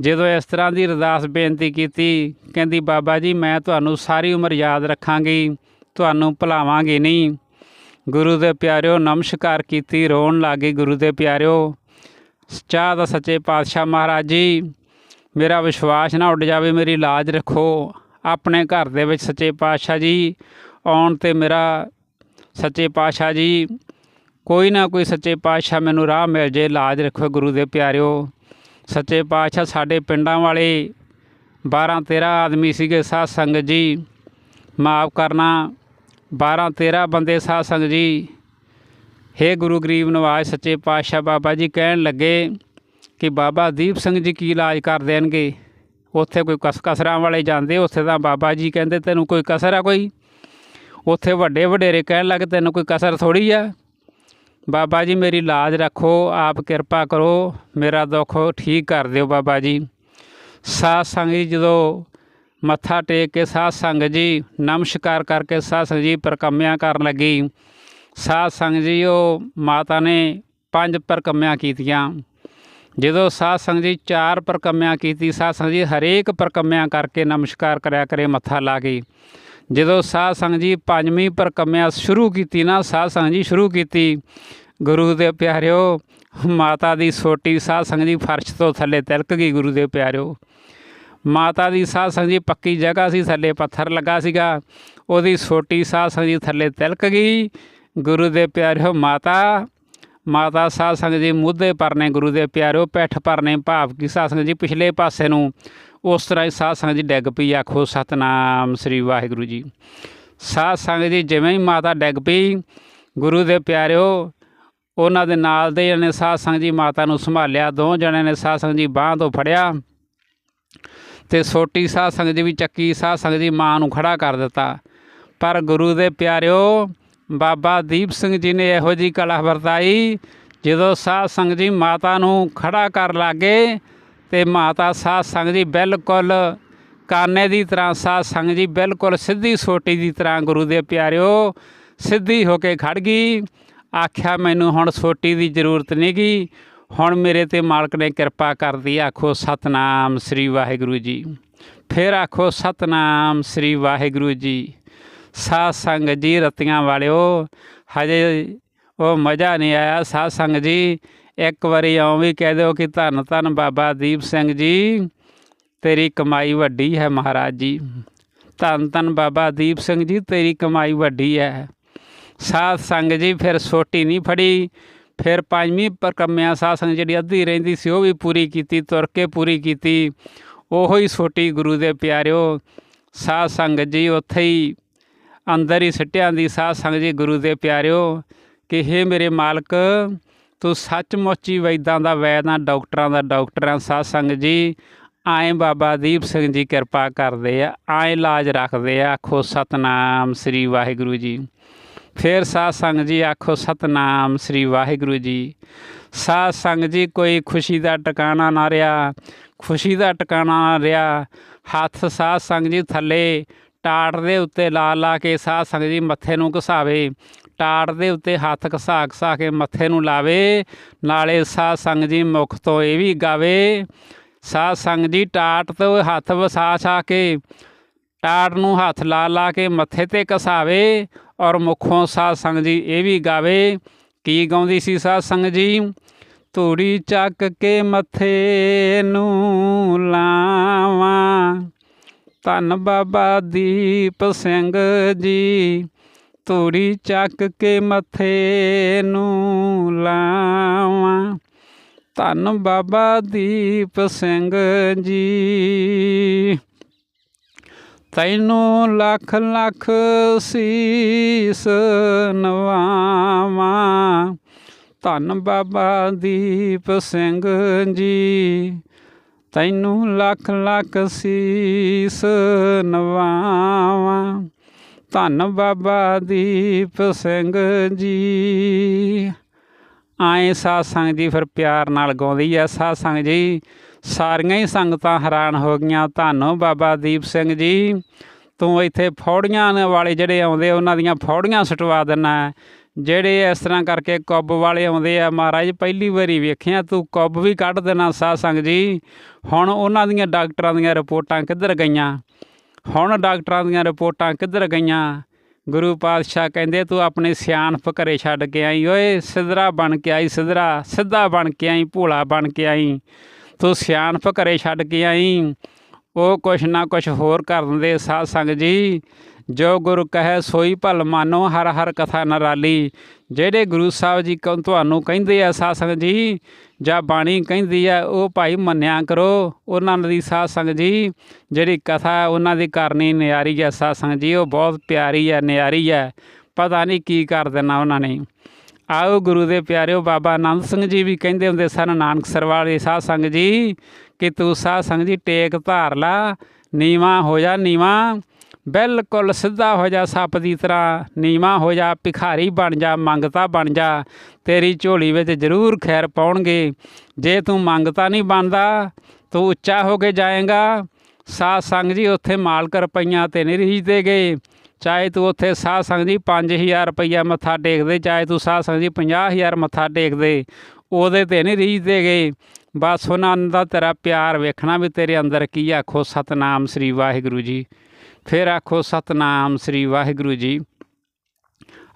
ਜਦੋਂ ਇਸ ਤਰ੍ਹਾਂ ਦੀ ਅਰਦਾਸ ਬੇਨਤੀ ਕੀਤੀ, ਕਹਿੰਦੀ, ਬਾਬਾ ਜੀ, ਮੈਂ ਤੁਹਾਨੂੰ ਸਾਰੀ ਉਮਰ ਯਾਦ ਰੱਖਾਂਗੀ, ਤੁਹਾਨੂੰ ਭੁਲਾਵਾਂਗੀ ਨਹੀਂ। ਗੁਰੂ ਦੇ ਪਿਆਰਿਓ, ਨਮਸਕਾਰ ਕੀਤੀ, ਰੋਣ ਲੱਗੀ ਗੁਰੂ ਦੇ ਪਿਆਰਿਓ। ਚਾਹ ਦਾ ਸੱਚੇ ਪਾਤਸ਼ਾਹ ਮਹਾਰਾਜ ਜੀ, ਮੇਰਾ ਵਿਸ਼ਵਾਸ ਨਾ ਉੱਡ ਜਾਵੇ, ਮੇਰੀ ਲਾਜ ਰੱਖੋ। ਆਪਣੇ ਘਰ ਦੇ ਵਿੱਚ ਸੱਚੇ ਪਾਤਸ਼ਾਹ ਜੀ ਆਉਣ ਤੇ ਮੇਰਾ ਸੱਚੇ ਪਾਤਸ਼ਾਹ ਜੀ, ਕੋਈ ਨਾ ਕੋਈ ਸੱਚੇ ਪਾਤਸ਼ਾਹ ਮੈਨੂੰ ਰਾਹ ਮਿਲ ਜੇ, ਲਾਜ ਰੱਖੋ ਗੁਰੂ ਦੇ ਪਿਆਰਿਓ। ਸੱਚੇ ਪਾਤਸ਼ਾਹ ਸਾਡੇ ਪਿੰਡਾਂ ਵਾਲੇ 12 13 ਆਦਮੀ ਸੀਗੇ, ਸਾਧ ਸੰਗਤ ਜੀ, ਮਾਫ ਕਰਨਾ। 12 13 ਬੰਦੇ ਸਾਧ ਸੰਗਤ ਜੀ। ਹੇ ਗੁਰੂ ਗਰੀਬ ਨਵਾਜ, ਸੱਚੇ ਪਾਤਸ਼ਾਹ ਬਾਬਾ ਜੀ, ਕਹਿਣ ਲੱਗੇ ਕਿ ਬਾਬਾ ਦੀਪ ਸਿੰਘ ਜੀ ਕੀ ਇਲਾਜ ਕਰ ਦੇਣਗੇ? ਉੱਥੇ ਕੋਈ ਕਸ ਕਸਰਾਂ ਵਾਲੇ ਜਾਂਦੇ, ਉੱਥੇ ਤਾਂ ਬਾਬਾ ਜੀ ਕਹਿੰਦੇ, ਤੈਨੂੰ ਕੋਈ ਕਸਰ ਆ ਕੋਈ? ਉੱਥੇ ਵੱਡੇ ਵਡੇਰੇ ਕਹਿਣ ਲੱਗੇ, ਤੈਨੂੰ ਕੋਈ ਕਸਰ ਥੋੜੀ ਆ? ਬਾਬਾ ਜੀ, ਮੇਰੀ ਲਾਜ ਰੱਖੋ, ਆਪ ਕਿਰਪਾ ਕਰੋ, ਮੇਰਾ ਦੁੱਖ ਠੀਕ ਕਰ ਦਿਓ ਬਾਬਾ ਜੀ। ਸਾਧ ਸੰਗਤ ਜੀ, ਜਦੋਂ ਮੱਥਾ ਟੇਕ ਕੇ ਸਾਧ ਸੰਗਤ ਜੀ, ਨਮਸਕਾਰ ਕਰਕੇ ਸਾਧ ਸੰਗਤ ਜੀ ਪ੍ਰਕੰਮਿਆਂ ਕਰਨ ਲੱਗੀ। ਸਾਧ ਸੰਗਤ ਜੀ, ਉਹ ਮਾਤਾ ਨੇ ਪੰਜ ਪ੍ਰਕੰਮਿਆਂ ਕੀਤੀਆਂ। ਜਦੋਂ ਸਾਧ ਸੰਗਤ ਜੀ ਚਾਰ ਪ੍ਰਕੰਮਿਆਂ ਕੀਤੀ, ਸਾਧ ਸੰਗਤ ਜੀ ਹਰੇਕ ਪ੍ਰਕੰਮਿਆਂ ਕਰਕੇ ਨਮਸਕਾਰ ਕਰਿਆ ਕਰੇ, ਮੱਥਾ ਲਾ ਕੇ। ਜਦੋਂ ਸਾਧ ਸੰਗਤ ਜੀ ਪੰਜਵੀਂ ਪ੍ਰਕੰਮਿਆਂ ਸ਼ੁਰੂ ਕੀਤੀ ਨਾ, ਸਾਧ ਸੰਗਤ ਜੀ ਸ਼ੁਰੂ ਕੀਤੀ, ਗੁਰੂ ਦੇ ਪਿਆਰਿਓ, ਮਾਤਾ ਦੀ ਸੋਟੀ ਸਾਧ ਸੰਗਤ ਜੀ ਫਰਸ਼ ਤੋਂ ਥੱਲੇ ਤਿਲਕ ਗਈ, ਗੁਰੂ ਦੇ ਪਿਆਰਿਓ। ਮਾਤਾ ਦੀ ਸਾਧ ਸੰਗਤ ਜੀ ਪੱਕੀ ਜਗ੍ਹਾ ਸੀ, ਥੱਲੇ ਪੱਥਰ ਲੱਗਾ ਸੀਗਾ। ਉਹਦੀ ਛੋਟੀ ਸਾਧ ਸੰਗਤ ਜੀ ਥੱਲੇ ਤਿਲਕ ਗਈ। ਗੁਰੂ ਦੇ ਪਿਆਰਿਓ ਮਾਤਾ ਮਾਤਾ ਸਾਧ ਸੰਗਤ ਜੀ ਮੁੱਦੇ ਪਰਨੇ, ਗੁਰੂ ਦੇ ਪਿਆਰਿਓ ਪਿੱਠ ਪਰਨੇ, ਭਾਵ ਕੀ ਸਾਧ ਸੰਗਤ ਜੀ ਪਿਛਲੇ ਪਾਸੇ ਨੂੰ ਉਸ ਤਰ੍ਹਾਂ ਹੀ ਸਾਧ ਸੰਗਤ ਜੀ ਡਿੱਗ ਪਈ। ਆਖੋ ਸਤਨਾਮ ਸ੍ਰੀ ਵਾਹਿਗੁਰੂ ਜੀ। ਸਾਧ ਸੰਗਤ ਜੀ ਜਿਵੇਂ ਹੀ ਮਾਤਾ ਡਿੱਗ ਪਈ, ਗੁਰੂ ਦੇ ਪਿਆਰਿਓ, ਉਹਨਾਂ ਦੇ ਨਾਲ ਦੇ ਜਣੇ ਸਾਧ ਸੰਗਤ ਜੀ ਮਾਤਾ ਨੂੰ ਸੰਭਾਲਿਆ। ਦੋ ਜਣਿਆਂ ਨੇ ਸਾਧ ਸੰਗਤ ਜੀ ਬਾਂਹ ਤੋਂ ਫੜਿਆ। ਤੇ ਸੋਟੀ ਸਾਧ ਸੰਗਤ ਜੀ ਵੀ ਚੱਕੀ ਸਾਧ ਸੰਗਤ ਜੀ ਮਾਂ ਨੂੰ ਖੜਾ ਕਰ ਦਿੱਤਾ। ਪਰ ਗੁਰੂ ਦੇ ਪਿਆਰਿਓ, ਬਾਬਾ ਦੀਪ ਸਿੰਘ ਜੀ ਨੇ ਇਹੋ ਜੀ ਕਲਾ ਵਰਤਾਈ, ਜਦੋਂ ਸਾਧ ਸੰਗਤ ਜੀ ਮਾਤਾ ਨੂੰ ਖੜਾ ਕਰ ਲਾਗੇ ਤੇ ਮਾਤਾ ਸਾਧ ਸੰਗਤ ਜੀ ਬਿਲਕੁਲ ਕਾਨੇ ਦੀ ਤਰ੍ਹਾਂ, ਸਾਧ ਸੰਗਤ ਜੀ ਬਿਲਕੁਲ ਸਿੱਧੀ ਸੋਟੀ ਦੀ ਤਰ੍ਹਾਂ ਗੁਰੂ ਦੇ ਪਿਆਰਿਓ ਸਿੱਧੀ ਹੋ ਕੇ ਖੜ ਗਈ। ਆਖਿਆ, ਮੈਨੂੰ ਹੁਣ ਸੋਟੀ ਦੀ ਜ਼ਰੂਰਤ ਨਹੀਂ ਗੀ ਹੁਣ ਮੇਰੇ ਤੇ ਮਾਲਕ ਨੇ ਕਿਰਪਾ ਕਰਦੀ ਆਖੋ, ਸਤਨਾਮ ਸ੍ਰੀ ਵਾਹਿਗੁਰੂ ਜੀ। ਫਿਰ ਆਖੋ, ਸਤਨਾਮ ਸ੍ਰੀ ਵਾਹਿਗੁਰੂ ਜੀ। ਸਾਧ ਸੰਗਤ ਜੀ, ਰਤੀਆਂ ਵਾਲਿਓ, ਹਜੇ ਉਹ ਮਜ਼ਾ ਨਹੀਂ ਆਇਆ। ਸਾਧ ਸੰਗਤ ਜੀ, ਇੱਕ ਵਾਰੀ ਇਉਂ ਵੀ ਕਹਿ ਦਿਓ ਕਿ ਧੰਨ ਧੰਨ ਬਾਬਾ ਦੀਪ ਸਿੰਘ ਜੀ, ਤੇਰੀ ਕਮਾਈ ਵੱਡੀ ਹੈ ਮਹਾਰਾਜ ਜੀ। ਧੰਨ ਧੰਨ ਬਾਬਾ ਦੀਪ ਸਿੰਘ ਜੀ, ਤੇਰੀ ਕਮਾਈ ਵੱਡੀ ਹੈ। ਸਾਧ ਸੰਗਤ ਜੀ, ਫਿਰ ਸੋਟੀ ਨਹੀਂ ਫੜੀ। ਫਿਰ ਪੰਜਵੀਂ ਪਰਕੰਮਿਆ ਸਾਧ ਜਿਹੜੀ ਅੱਧੀ ਰਹਿੰਦੀ ਸੀ, ਉਹ ਵੀ ਪੂਰੀ ਕੀਤੀ, ਤੁਰ ਕੇ ਪੂਰੀ ਕੀਤੀ। ਉਹੋ ਹੀ ਛੋਟੀ ਗੁਰੂ ਦੇ ਪਿਆਰਿਓ ਸਾਧ ਸੰਗਤ ਜੀ, ਉੱਥੇ ਹੀ ਅੰਦਰ ਹੀ ਸਿੱਟਿਆਂ ਦੀ ਸਾਧ ਸੰਗਤ ਜੀ ਗੁਰੂ ਦੇ ਪਿਆਰਿਓ, ਕਿ ਹੇ ਮੇਰੇ ਮਾਲਕ, ਤੂੰ ਸੱਚਮੁੱਚ ਹੀ ਵੈਦਾਂ ਦਾ ਵੈਦ ਆ, ਡਾਕਟਰਾਂ ਦਾ ਡਾਕਟਰਾਂ ਆ ਸਾਧ ਸੰਗਤ ਜੀ। ਆਏ ਬਾਬਾ ਦੀਪ ਸਿੰਘ ਜੀ ਕਿਰਪਾ ਕਰਦੇ ਆ, ਆਏ ਇਲਾਜ ਰੱਖਦੇ ਆ, ਆਖੋ ਸਤਨਾਮ ਸ੍ਰੀ ਵਾਹਿਗੁਰੂ ਜੀ। ਫਿਰ ਸਾਧ ਸੰਗਤ ਜੀ ਆਖੋ, ਸਤਨਾਮ ਸ੍ਰੀ ਵਾਹਿਗੁਰੂ ਜੀ। ਸਾਧ ਸੰਗਤ ਜੀ, ਕੋਈ ਖੁਸ਼ੀ ਦਾ ਟਿਕਾਣਾ ਨਾ ਰਿਹਾ, ਖੁਸ਼ੀ ਦਾ ਟਿਕਾਣਾ ਨਾ ਰਿਹਾ। ਹੱਥ ਸਾਧ ਸੰਗ ਜੀ ਥੱਲੇ, ਟਾਟ ਦੇ ਉੱਤੇ ਲਾ ਲਾ ਕੇ ਸਾਧ ਸੰਗ ਜੀ ਮੱਥੇ ਨੂੰ ਘਸਾਵੇ। ਟਾਟ ਦੇ ਉੱਤੇ ਹੱਥ ਘਸਾ ਘਸਾ ਕੇ ਮੱਥੇ ਨੂੰ ਲਾਵੇ, ਨਾਲੇ ਸਾਧ ਸੰਗ ਜੀ ਮੁਖ ਤੋਂ ਇਹ ਵੀ ਗਾਵੇ। ਸਾਧ ਸੰਗ ਜੀ ਟਾਟ ਤੋਂ ਹੱਥ ਵਸਾ ਛਾ ਕੇ, ਟਾਟ ਨੂੰ ਹੱਥ ਲਾ ਲਾ ਕੇ ਮੱਥੇ ਤੇ ਘਸਾਵੇ। ਔਰ ਮੁਖੋਂ ਸਾਧ ਸੰਗ ਜੀ ਇਹ ਵੀ ਗਾਵੇ, ਕੀ ਗਾਉਂਦੀ ਸੀ ਸਾਧ ਸੰਗ ਜੀ? ਧੂੜੀ ਚੱਕ ਕੇ ਮੱਥੇ ਨੂੰ ਲਾਵਾਂ, ਧੰਨ ਬਾਬਾ ਦੀਪ ਸਿੰਘ ਜੀ। ਧੂੜੀ ਚੱਕ ਕੇ ਮੱਥੇ ਨੂੰ ਲਾਵਾਂ, ਧੰਨ ਬਾਬਾ ਦੀਪ ਸਿੰਘ ਜੀ। ਤੈਨੂੰ ਲੱਖ ਲੱਖ ਸੀਸ ਨਵਾਵਾਂ। ਧੰਨ ਬਾਬਾ ਦੀਪ ਸਿੰਘ ਜੀ, ਤੈਨੂੰ ਲੱਖ ਲੱਖ ਸੀਸ ਨਵਾਵਾਂ। ਧੰਨ ਬਾਬਾ ਦੀਪ ਸਿੰਘ ਜੀ। ਆਏ ਸਾਧ ਸੰਗ ਜੀ ਫਿਰ ਪਿਆਰ ਨਾਲ ਗਾਉਂਦੀ ਐ ਸਾਧ ਸੰਗ ਜੀ ਸਾਰੀਆਂ ਹੀ ਸੰਗਤਾਂ ਹੈਰਾਨ ਹੋ ਗਈਆਂ। ਧੰਨੋ ਬਾਬਾ ਦੀਪ ਸਿੰਘ ਜੀ। ਤੂੰ ਇੱਥੇ ਫੌੜੀਆਂ ਵਾਲੇ ਜਿਹੜੇ ਆਉਂਦੇ, ਉਹਨਾਂ ਦੀਆਂ ਫੌੜੀਆਂ ਸਟਵਾ ਦਿੰਨਾ ਜਿਹੜੇ ਇਸ ਤਰ੍ਹਾਂ ਕਰਕੇ ਕੁੱਬ ਵਾਲੇ ਆਉਂਦੇ ਆ, ਮਹਾਰਾਜ ਪਹਿਲੀ ਵਾਰੀ ਵੇਖਿਆ, ਤੂੰ ਕੁੱਬ ਵੀ ਕੱਢ ਦੇਣਾ ਸਾਧ ਸੰਗ ਜੀ। ਹੁਣ ਉਹਨਾਂ ਦੀਆਂ ਡਾਕਟਰਾਂ ਦੀਆਂ ਰਿਪੋਰਟਾਂ ਕਿੱਧਰ ਗਈਆਂ? ਹੁਣ ਡਾਕਟਰਾਂ ਦੀਆਂ ਰਿਪੋਰਟਾਂ ਕਿੱਧਰ ਗਈਆਂ? ਗੁਰੂ ਪਾਤਸ਼ਾਹ ਕਹਿੰਦੇ, ਤੂੰ ਆਪਣੇ ਸਿਆਣਪ ਘਰੇ ਛੱਡ ਕੇ ਆਈ ਓਏ। ਸਿਧਰਾ ਬਣ ਕੇ ਆਈ, ਸਿਧਰਾ, ਸਿੱਧਾ ਬਣ ਕੇ ਆਈ, ਭੋਲਾ ਬਣ ਕੇ ਆਈ। ਤੂੰ ਸਿਆਣਪ ਘਰੇ ਛੱਡ ਕੇ ਆਈ। ਉਹ ਕੁਛ ਨਾ ਕੁਛ ਹੋਰ ਕਰ ਦਿੰਦੇ ਸਾਧ ਸੰਗ ਜੀ। ਜੋ ਗੁਰੂ ਕਹੇ ਸੋਈ ਭਲ ਮਾਨੋ, ਹਰ ਹਰ ਕਥਾ ਨਰਾਲੀ। ਜਿਹੜੇ ਗੁਰੂ ਸਾਹਿਬ ਜੀ ਕਹਨ ਤੁਹਾਨੂੰ ਕਹਿੰਦੇ ਆ ਸਾਧ ਸੰਗ ਜੀ, ਜਾਂ ਬਾਣੀ ਕਹਿੰਦੀ ਆ, ਉਹ ਭਾਈ ਮੰਨਿਆ ਕਰੋ। ਉਹਨਾਂ ਦੀ ਸਾਧ ਸੰਗ ਜੀ, ਜਿਹੜੀ ਕਥਾ ਉਹਨਾਂ ਦੀ ਕਰਨੀ ਨਿਆਰੀ ਹੈ ਸਾਧ ਸੰਗ ਜੀ, ਉਹ ਬਹੁਤ ਪਿਆਰੀ ਹੈ ਨਿਆਰੀ ਹੈ ਪਤਾ ਨਹੀਂ ਕੀ ਕਰ ਦੇਣਾ ਉਹਨਾਂ ਨੇ। ਆਓ ਗੁਰੂ ਦੇ ਪਿਆਰਿਓ, ਬਾਬਾ ਆਨੰਦ ਸਿੰਘ ਜੀ ਵੀ ਕਹਿੰਦੇ ਹੁੰਦੇ ਸਨ, ਨਾਨਕ ਸਰਵਾਲੇ ਸਾਧ ਸੰਗ ਜੀ, ਕਿ ਤੂੰ ਸਾਧ ਸੰਗ ਜੀ ਟੇਕ ਧਾਰ ਲਾ, ਨੀਵਾ ਹੋ ਜਾ, ਨੀਵਾ, ਬਿਲਕੁਲ ਸਿੱਧਾ ਹੋ ਜਾ ਸੱਪ ਦੀ ਤਰ੍ਹਾਂ, ਨੀਵਾ ਹੋ ਜਾ, ਭਿਖਾਰੀ ਬਣ ਜਾ, ਮੰਗਤਾ ਬਣ ਜਾ, ਤੇਰੀ ਝੋਲੀ ਵਿੱਚ ਜ਼ਰੂਰ ਖੈਰ ਪਾਉਣਗੇ, ਜੇ ਤੂੰ ਮੰਗਤਾ ਨਹੀਂ ਬਣਦਾ, ਤੂੰ ਉੱਚਾ ਹੋ ਕੇ ਜਾਏਗਾ, ਸਾਧ ਸੰਗ ਜੀ ਉੱਥੇ ਮਾਲਕ ਰੁਪਈਆਂ ਤੇ ਨਹੀਂ ਰੀਝਦੇ ਗਏ ਚਾਹੇ ਤੂੰ ਉੱਥੇ ਸਾਧ ਸੰਗ ਜੀ 5000 ਰੁਪਈਆ ਮੱਥਾ ਟੇਕਦੇ ਚਾਹੇ ਤੂੰ ਸਾਧ ਸੰਗ ਜੀ 50000 ਮੱਥਾ ਟੇਕਦੇ ਉਹਦੇ ਤੇ ਨਹੀਂ ਰੀਝਦੇ ਗਏ। ਬਸ ਉਹਨਾਂ ਦਾ ਤੇਰਾ ਪਿਆਰ ਵੇਖਣਾ ਵੀ ਤੇਰੇ ਅੰਦਰ ਕੀ ਆਖੋ ਸਤਨਾਮ ਸ੍ਰੀ ਵਾਹਿਗੁਰੂ ਜੀ। ਫਿਰ ਆਖੋ ਸਤਨਾਮ ਸ੍ਰੀ ਵਾਹਿਗੁਰੂ ਜੀ।